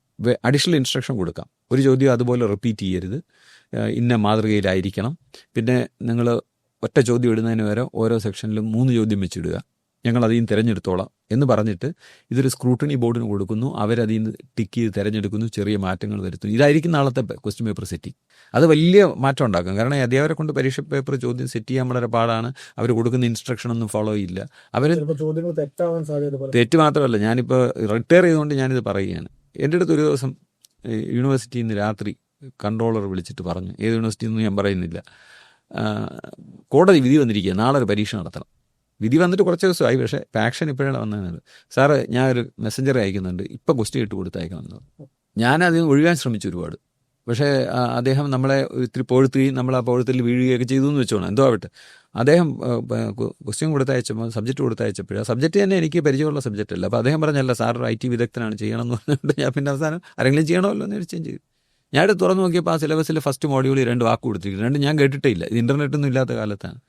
S2: അഡീഷണൽ ഇൻസ്ട്രക്ഷൻ കൊടുക്കാം. ഒരു ചോദ്യം അതുപോലെ റിപ്പീറ്റ് ചെയ്യരുത്. ഇന്ന മാതൃകയിലായിരിക്കണം. പിന്നെ നിങ്ങൾ ഒറ്റ ചോദ്യം ഇടുന്നതിന് വരെ ഓരോ സെക്ഷനിലും മൂന്ന് ചോദ്യം വെച്ചിടുക. ഞങ്ങൾ അതിൽ നിന്ന് തിരഞ്ഞെടുത്തോളാം എന്ന് പറഞ്ഞിട്ട് ഇതൊരു സ്ക്രൂട്ടണി ബോർഡിന് കൊടുക്കുന്നു. അവരതിൽ നിന്ന് ടിക്ക് ചെയ്ത് തിരഞ്ഞെടുക്കുന്നു. ചെറിയ മാറ്റങ്ങൾ വരുത്തുന്നു. ഇതായിരിക്കും നാളത്തെ ക്വസ്റ്റ്യൻ പേപ്പർ സെറ്റിംഗ് അത് വലിയ മാറ്റം ഉണ്ടാക്കും. കാരണം അധ്യാപകരെ കൊണ്ട് പരീക്ഷ പേപ്പർ ചോദ്യം സെറ്റ് ചെയ്യാൻ വളരെ പാടാണ്. അവർ കൊടുക്കുന്ന ഇൻസ്ട്രക്ഷൻ ഒന്നും ഫോളോ ഇല്ല അവർ
S1: ചോദ്യങ്ങൾ തെറ്റാവാൻ സാധ്യത
S2: തെറ്റ് മാത്രമല്ല ഞാനിപ്പോൾ റിട്ടയർ ചെയ്തുകൊണ്ട് ഞാനിത് പറയുകയാണ്. എന്റെ അടുത്ത് ഒരു ദിവസം യൂണിവേഴ്സിറ്റിയിൽ നിന്ന് രാത്രി കൺട്രോളർ വിളിച്ചിട്ട് പറഞ്ഞു. ഏത് യൂണിവേഴ്സിറ്റി എന്ന് ഞാൻ പറയുന്നില്ല. കോടതി വിധി വന്നിരിക്കുക നാളെ ഒരു പരീക്ഷ നടത്തണം. വിധി വന്നിട്ട് കുറച്ച് ദിവസമായി പക്ഷേ പാക്ഷൻ ഇപ്പോഴാണ് വന്നത്. സാറ് ഞാൻ ഒരു മെസ്സഞ്ചർ അയക്കുന്നുണ്ട്. ഇപ്പം ക്വസ്റ്റ്യൻ ഇട്ട് കൊടുത്തയക്കണമെന്ന്. ഞാൻ അത് ഒഴിയാൻ ശ്രമിച്ചു ഒരുപാട്. പക്ഷേ അദ്ദേഹം നമ്മളെ ഇത്തിരി പൊഴുത്തുകയും നമ്മൾ ആ പൊഴുത്തിൽ വീഴുകയൊക്കെ ചെയ്തു എന്ന് വെച്ചോണം. എന്തോ ആവട്ടെ. അദ്ദേഹം ക്വസ്റ്റ്യൻ കൊടുത്തയച്ചപ്പോൾ സബ്ജക്റ്റ് ആ സബ്ജക്റ്റ് തന്നെ എനിക്ക് പരിചയമുള്ള സബ്ജക്റ്റ് അല്ല. അപ്പോൾ അദ്ദേഹം പറഞ്ഞല്ല സാർ ഐ ടി വിദഗ്ധനാണ് ചെയ്യണമെന്ന് പറഞ്ഞുകൊണ്ട് ഞാൻ പിന്നെ അവസാനം ആരെങ്കിലും ചെയ്യണമല്ലോ എന്ന് ചോദിച്ചു ചെയ്തു. ഞാൻ തുറന്നു നോക്കിയപ്പോൾ ആ സിലബസിൽ ഫസ്റ്റ് മോഡ്യൂളിൽ രണ്ട് വാക്ക് കൊടുത്തിരിക്കുന്നു. രണ്ട് ഞാൻ കേട്ടിട്ടേ ഇല്ല. ഇത് ഇന്റർനെറ്റൊന്നും ഇല്ലാത്ത കാലത്താണ്.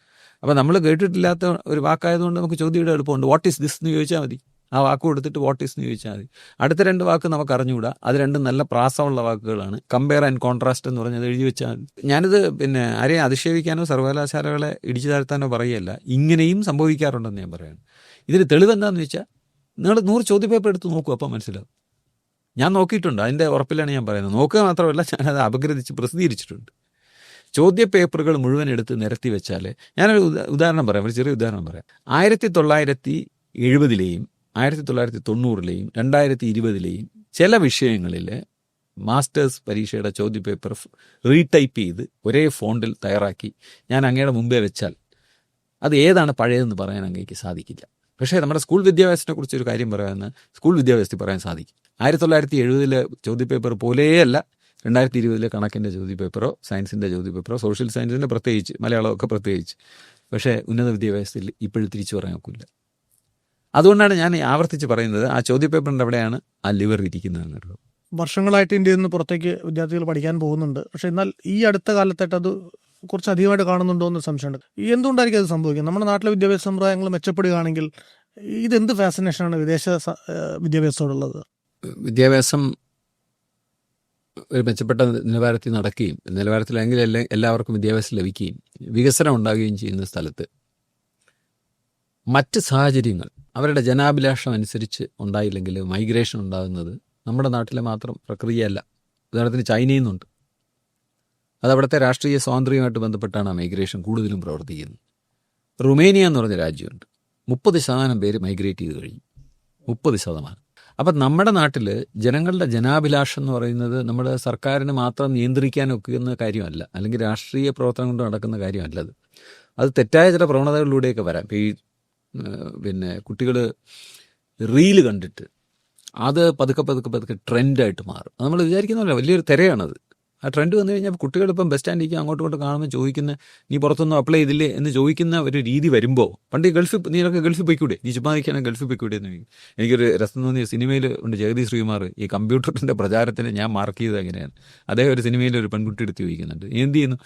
S2: അപ്പോൾ നമ്മൾ കേട്ടിട്ടില്ലാത്ത ഒരു വാക്കായതുകൊണ്ട് നമുക്ക് ചോദ്യം എളുപ്പമുണ്ട്. വാട്ട് ഈസ് ദിസ് എന്ന് ചോദിച്ചാൽ മതി. ആ വാക്ക് കൊടുത്തിട്ട് വാട്ട് ഈസ് എന്ന് ചോദിച്ചാൽ മതി. അടുത്ത രണ്ട് വാക്ക് നമുക്ക് അറിഞ്ഞുകൂടാ. അത് രണ്ടും നല്ല പ്രാസമുള്ള വാക്കുകളാണ്. കമ്പയർ ആൻഡ് കോൺട്രാസ്റ്റ് എന്ന് പറഞ്ഞത് എഴുതി വെച്ചാൽ. ഞാനിത് പിന്നെ ആരെയും അധിക്ഷേപിക്കാനോ സർവകലാശാലകളെ ഇടിച്ചു താഴ്ത്താനോ പറയുകയല്ല. ഇങ്ങനെയും സംഭവിക്കാറുണ്ടെന്ന് ഞാൻ പറയുന്നു ഇതിന് തെളിവെന്താണെന്ന് വെച്ചാൽ നിങ്ങൾ നൂറ് ചോദ്യപേപ്പർ എടുത്ത് നോക്കൂ അപ്പം മനസ്സിലാവും. ഞാൻ നോക്കിയിട്ടുണ്ട്. അതിന്റെ ഉറപ്പിലാണ് ഞാൻ പറയുന്നത്. നോക്കുക മാത്രമല്ല ഞാനത് അപഗ്രഥിച്ച് പ്രസിദ്ധീകരിച്ചിട്ടുണ്ട്. ചോദ്യ പേപ്പറുകൾ മുഴുവൻ എടുത്ത് നിരത്തി വെച്ചാൽ ഞാനൊരു ഉദാ- ഉദാഹരണം പറയാം ഒരു ചെറിയ ഉദാഹരണം പറയാം. ആയിരത്തി തൊള്ളായിരത്തി എഴുപതിലെയും ആയിരത്തി തൊള്ളായിരത്തി തൊണ്ണൂറിലെയും രണ്ടായിരത്തി ഇരുപതിലെയും ചില വിഷയങ്ങളിൽ മാസ്റ്റേഴ്സ് പരീക്ഷയുടെ ചോദ്യ പേപ്പർ റീടൈപ്പ് ചെയ്ത് ഒരേ ഫോണ്ടിൽ തയ്യാറാക്കി ഞാൻ അങ്ങയുടെ മുമ്പേ വെച്ചാൽ അത് ഏതാണ് പഴയതെന്ന് പറയാൻ അങ്ങേക്ക് സാധിക്കില്ല. പക്ഷേ നമ്മുടെ സ്കൂൾ വിദ്യാഭ്യാസത്തിനെ കുറിച്ച് ഒരു കാര്യം പറയാമെന്ന് സ്കൂൾ വിദ്യാഭ്യാസത്തിൽ പറയാൻ സാധിക്കും. ആയിരത്തി തൊള്ളായിരത്തി എഴുപതിലെ ചോദ്യപേപ്പർ പോലെയല്ല രണ്ടായിരത്തി ഇരുപതിലെ കണക്കിന്റെ ചോദ്യപേപ്പറോ സയൻസിന്റെ ചോദ്യപേപ്പറോ സോഷ്യൽ സയൻസിന്റെ പ്രത്യേകിച്ച് മലയാളമൊക്കെ പ്രത്യേകിച്ച്. പക്ഷേ ഉന്നത വിദ്യാഭ്യാസത്തിൽ ഇപ്പോഴും തിരിച്ചു പറയാൻ ഒക്കില്ല. അതുകൊണ്ടാണ് ഞാൻ ആവർത്തിച്ച് പറയുന്നത് ആ ചോദ്യ പേപ്പറിന്റെ അവിടെയാണ് ആ ലിവർ ഇരിക്കുന്നത് എന്നുള്ളത്.
S1: വർഷങ്ങളായിട്ട് ഇന്ത്യയിൽ നിന്ന് പുറത്തേക്ക് വിദ്യാർത്ഥികൾ പഠിക്കാൻ പോകുന്നുണ്ട്. പക്ഷേ എന്നാൽ ഈ അടുത്ത കാലത്തായിട്ട് അത് കുറച്ച് അധികമായിട്ട് കാണുന്നുണ്ടോ എന്ന് സംശയമുണ്ട്. എന്തുകൊണ്ടായിരിക്കും അത് സംഭവിക്കുന്നത്? നമ്മുടെ നാട്ടിലെ വിദ്യാഭ്യാസ സമ്പ്രദായങ്ങൾ മെച്ചപ്പെടുകയാണെങ്കിൽ ഇതെന്ത് ഫാസിനേഷനാണ് വിദേശ വിദ്യാഭ്യാസത്തോടുള്ളത്?
S2: വിദ്യാഭ്യാസം ഒരു മെച്ചപ്പെട്ട നിലവാരത്തിൽ നടക്കുകയും നിലവാരത്തിലെങ്കിൽ എല്ലാ എല്ലാവർക്കും വിദ്യാഭ്യാസം ലഭിക്കുകയും വികസനം ഉണ്ടാകുകയും ചെയ്യുന്ന സ്ഥലത്ത് മറ്റ് സാഹചര്യങ്ങൾ അവരുടെ ജനാഭിലാഷം അനുസരിച്ച് ഉണ്ടായില്ലെങ്കിൽ മൈഗ്രേഷൻ ഉണ്ടാകുന്നത് നമ്മുടെ നാട്ടിലെ മാത്രം പ്രക്രിയയല്ല. ഉദാഹരണത്തിന് ചൈനയിൽ നിന്നുണ്ട്. അത് അവിടുത്തെ രാഷ്ട്രീയ സ്വാതന്ത്ര്യവുമായിട്ട് ബന്ധപ്പെട്ടാണ് മൈഗ്രേഷൻ കൂടുതലും പ്രവർത്തിക്കുന്നത്. റുമേനിയ എന്ന് പറഞ്ഞ രാജ്യമുണ്ട്. മുപ്പത് ശതമാനം പേര് മൈഗ്രേറ്റ് ചെയ്ത് കഴിഞ്ഞു. മുപ്പത് ശതമാനം. അപ്പം നമ്മുടെ നാട്ടിൽ ജനങ്ങളുടെ ജനാഭിലാഷം എന്ന് പറയുന്നത് നമ്മുടെ സർക്കാരിന് മാത്രം നിയന്ത്രിക്കാൻ ഒക്കുന്ന കാര്യമല്ല അല്ലെങ്കിൽ രാഷ്ട്രീയ പ്രവർത്തനം കൊണ്ട് നടക്കുന്ന കാര്യമല്ല അത്. അത് തെറ്റായ ചില പ്രവണതകളിലൂടെയൊക്കെ വരാം. ഈ പിന്നെ കുട്ടികൾ റീൽ കണ്ടിട്ട് അത് പതുക്കെ പതുക്കെ പതുക്കെ ട്രെൻഡായിട്ട് മാറും. നമ്മൾ വിചാരിക്കുന്നതല്ല വലിയൊരു തിരയാണത്. ആ ട്രെൻഡ് വന്നു കഴിഞ്ഞാൽ കുട്ടികൾ ഇപ്പം ബസ് സ്റ്റാൻഡിലേക്ക് അങ്ങോട്ടും ഇങ്ങോട്ടും കാണുമ്പോൾ ചോദിക്കുന്ന നീ പുറത്തൊന്നും അപ്ലൈ ചെയ്തില്ലേ? എന്ന് ചോദിക്കുന്ന ഒരു രീതി വരുമ്പോൾ പണ്ട് ഗൾഫ് നീ നീനൊക്കെ ഗൾഫിൽ പോയിക്കൂടെ? നീ ചുമ്മാ നിൽക്കുകയാണ് ഗൾഫിൽ പോയിക്കൂടെ എന്ന് ചോദിക്കും. എനിക്കൊരു രസം തോന്നിയ സിനിമയിൽ ഉണ്ട് ജഗതി ശ്രീകുമാർ ഈ കമ്പ്യൂട്ടറിന്റെ പ്രചാരത്തിന് ഞാൻ മാർക്ക് ചെയ്തത് എങ്ങനെയാണ്? അദ്ദേഹം ഒരു സിനിമയിൽ ഒരു പെൺകുട്ടി എടുത്ത് ചോദിക്കുന്നുണ്ട്. എന്ത് ചെയ്യുന്നു?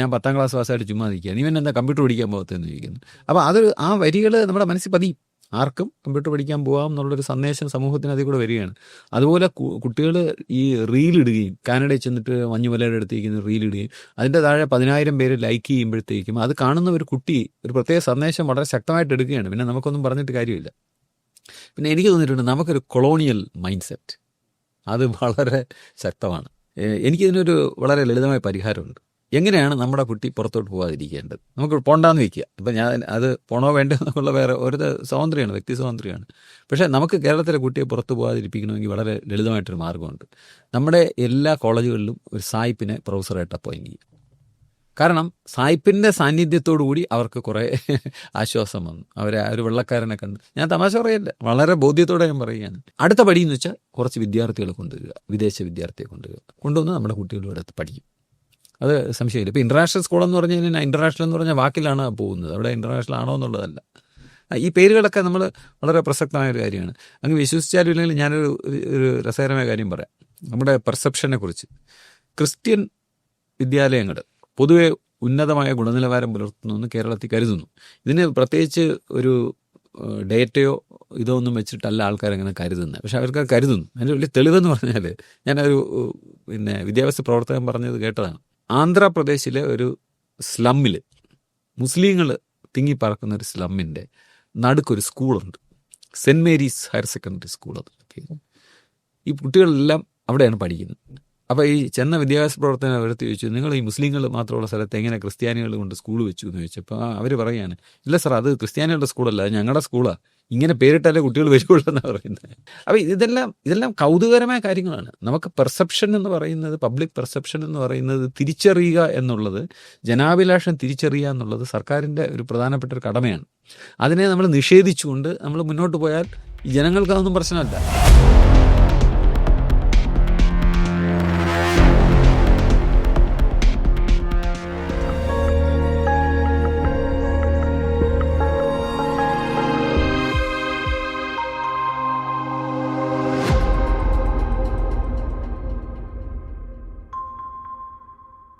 S2: ഞാൻ പത്താം ക്ലാസ് പാസ്സായിട്ട് ചുമ്മാ നിൽക്കുക നീ എന്നെ എന്താ കമ്പ്യൂട്ടർ പഠിക്കാൻ പോകത്തെന്ന് ചോദിക്കുന്നു. അപ്പോൾ അത് ആ വരികൾ നമ്മുടെ മനസ്സിൽ പതിയും ആർക്കും കമ്പ്യൂട്ടർ പഠിക്കാൻ പോകാം എന്നുള്ളൊരു സന്ദേശം സമൂഹത്തിന് അതിൽ കൂടെ വരികയാണ്. അതുപോലെ കുട്ടികൾ ഈ റീലിടുകയും കാനഡയിൽ ചെന്നിട്ട് മഞ്ഞുമലയുടെ അടുത്തേക്ക് റീലിടുകയും അതിന്റെ താഴെ പതിനായിരം പേര് ലൈക്ക് ചെയ്യുമ്പോഴത്തേക്കും അത് കാണുന്ന ഒരു കുട്ടി ഒരു പ്രത്യേക സന്ദേശം വളരെ ശക്തമായിട്ട് എടുക്കുകയാണ്. പിന്നെ നമുക്കൊന്നും പറഞ്ഞിട്ട് കാര്യമില്ല. പിന്നെ എനിക്ക് തോന്നിയിട്ടുണ്ട് നമുക്കൊരു കൊളോണിയൽ മൈൻഡ് സെറ്റ് അത് വളരെ ശക്തമാണ്. എനിക്കിതിനൊരു വളരെ ലളിതമായ പരിഹാരമുണ്ട്. എങ്ങനെയാണ് നമ്മുടെ കുട്ടി പുറത്തോട്ട് പോകാതിരിക്കേണ്ടത് നമുക്ക് പോണ്ടാന്ന് വയ്ക്കുക ഇപ്പം ഞാൻ അത് പോണോ വേണ്ടോ എന്നുള്ള വേറെ ഒരു സ്വാതന്ത്ര്യമാണ് വ്യക്തി സ്വാതന്ത്ര്യമാണ്. പക്ഷേ നമുക്ക് കേരളത്തിലെ കുട്ടിയെ പുറത്ത് പോകാതിരിപ്പിക്കണമെങ്കിൽ വളരെ ലളിതമായിട്ടൊരു മാർഗമുണ്ട് നമ്മുടെ എല്ലാ കോളേജുകളിലും ഒരു സായിപ്പിനെ പ്രൊഫസറായിട്ട് അപ്പോയിന്റ് ചെയ്യും. കാരണം സായിപ്പിന്റെ സാന്നിധ്യത്തോടു കൂടി അവർക്ക് കുറേ ആശ്വാസം വന്നു. അവരെ ഒരു വെള്ളക്കാരനെ കണ്ട്. ഞാൻ തമാശ പറയല്ല വളരെ ബോധ്യത്തോടെ ഞാൻ പറയുകയാണ്. അടുത്ത പടി എന്ന് വെച്ചാൽ കുറച്ച് വിദ്യാർത്ഥികളെ കൊണ്ടുവരിക വിദേശ വിദ്യാർത്ഥിയെ കൊണ്ടുവരിക. കൊണ്ടുവന്ന് നമ്മുടെ കുട്ടികളുടെ അടുത്ത് പഠിക്കും. അത് സംശയമില്ല. ഇപ്പോൾ ഇന്റർനാഷണൽ സ്കൂൾ എന്ന് പറഞ്ഞു കഴിഞ്ഞാൽ ഇന്റർനാഷണൽ എന്ന് പറഞ്ഞാൽ വാക്കിലാണ് പോകുന്നത്. അവിടെ ഇന്റർനാഷണൽ ആണോ എന്നുള്ളതല്ല. ഈ പേരുകളൊക്കെ നമ്മൾ വളരെ പ്രസക്തമായ ഒരു കാര്യമാണ്. അങ്ങ് വിശ്വസിച്ചാലും ഇല്ലെങ്കിൽ ഞാനൊരു ഒരു- രസകരമായ കാര്യം പറയാം. നമ്മുടെ പെർസെപ്ഷനെ കുറിച്ച്. ക്രിസ്ത്യൻ വിദ്യാലയങ്ങൾ പൊതുവെ ഉന്നതമായ ഗുണനിലവാരം പുലർത്തുന്നു കേരളത്തിൽ കരുതുന്നു. ഇതിന് പ്രത്യേകിച്ച് ഒരു ഡേറ്റയോ ഇതോ ഒന്നും വെച്ചിട്ടല്ല ആൾക്കാർ അങ്ങനെ കരുതുന്നത്. പക്ഷെ അവർക്ക് കരുതുന്നു. അതിന്റെ വലിയ തെളിവെന്ന് പറഞ്ഞാൽ ഞാനൊരു പിന്നെ വിദ്യാഭ്യാസ പ്രവർത്തകൻ പറഞ്ഞത് കേട്ടതാണ്. ആന്ധ്രാപ്രദേശിലെ ഒരു സ്ലമ്മിൽ മുസ്ലിങ്ങൾ തിങ്ങിപ്പറക്കുന്ന ഒരു സ്ലമ്മിന്റെ നടുക്കൊരു സ്കൂളുണ്ട്. Saint Mary's higher secondary school ഈ കുട്ടികളെല്ലാം അവിടെയാണ് പഠിക്കുന്നത്. അപ്പോൾ ഈ ചെന്ന വിദ്യാഭ്യാസ പ്രവർത്തനം അവരടുത്ത് ചോദിച്ചു നിങ്ങൾ ഈ മുസ്ലിങ്ങൾ മാത്രമുള്ള സ്ഥലത്ത് എങ്ങനെ ക്രിസ്ത്യാനികൾ കൊണ്ട് സ്കൂൾ വെച്ചു? എന്ന് ചോദിച്ചപ്പോൾ അവർ പറയാണ് ഇല്ല സാർ അത് ക്രിസ്ത്യാനികളുടെ സ്കൂളല്ല അത് ഞങ്ങളുടെ സ്കൂളാണ് ഇങ്ങനെ പേരിട്ടാലേ കുട്ടികൾ വരുള്ളൂ എന്നാണ് പറയുന്നത് അപ്പോൾ ഇതെല്ലാം ഇതെല്ലാം കൗതുകരമായ കാര്യങ്ങളാണ്. നമുക്ക് പെർസെപ്ഷൻ എന്ന് പറയുന്നത് പബ്ലിക് പെർസെപ്ഷൻ എന്ന് പറയുന്നത് തിരിച്ചറിയുക എന്നുള്ളത് ജനാഭിലാഷം തിരിച്ചറിയുക എന്നുള്ളത് സർക്കാരിന്റെ ഒരു പ്രധാനപ്പെട്ട ഒരു കടമയാണ്. അതിനെ നമ്മൾ നിഷേധിച്ചുകൊണ്ട് നമ്മൾ മുന്നോട്ട് പോയാൽ ജനങ്ങൾക്ക് അതൊന്നും പ്രശ്നമല്ല.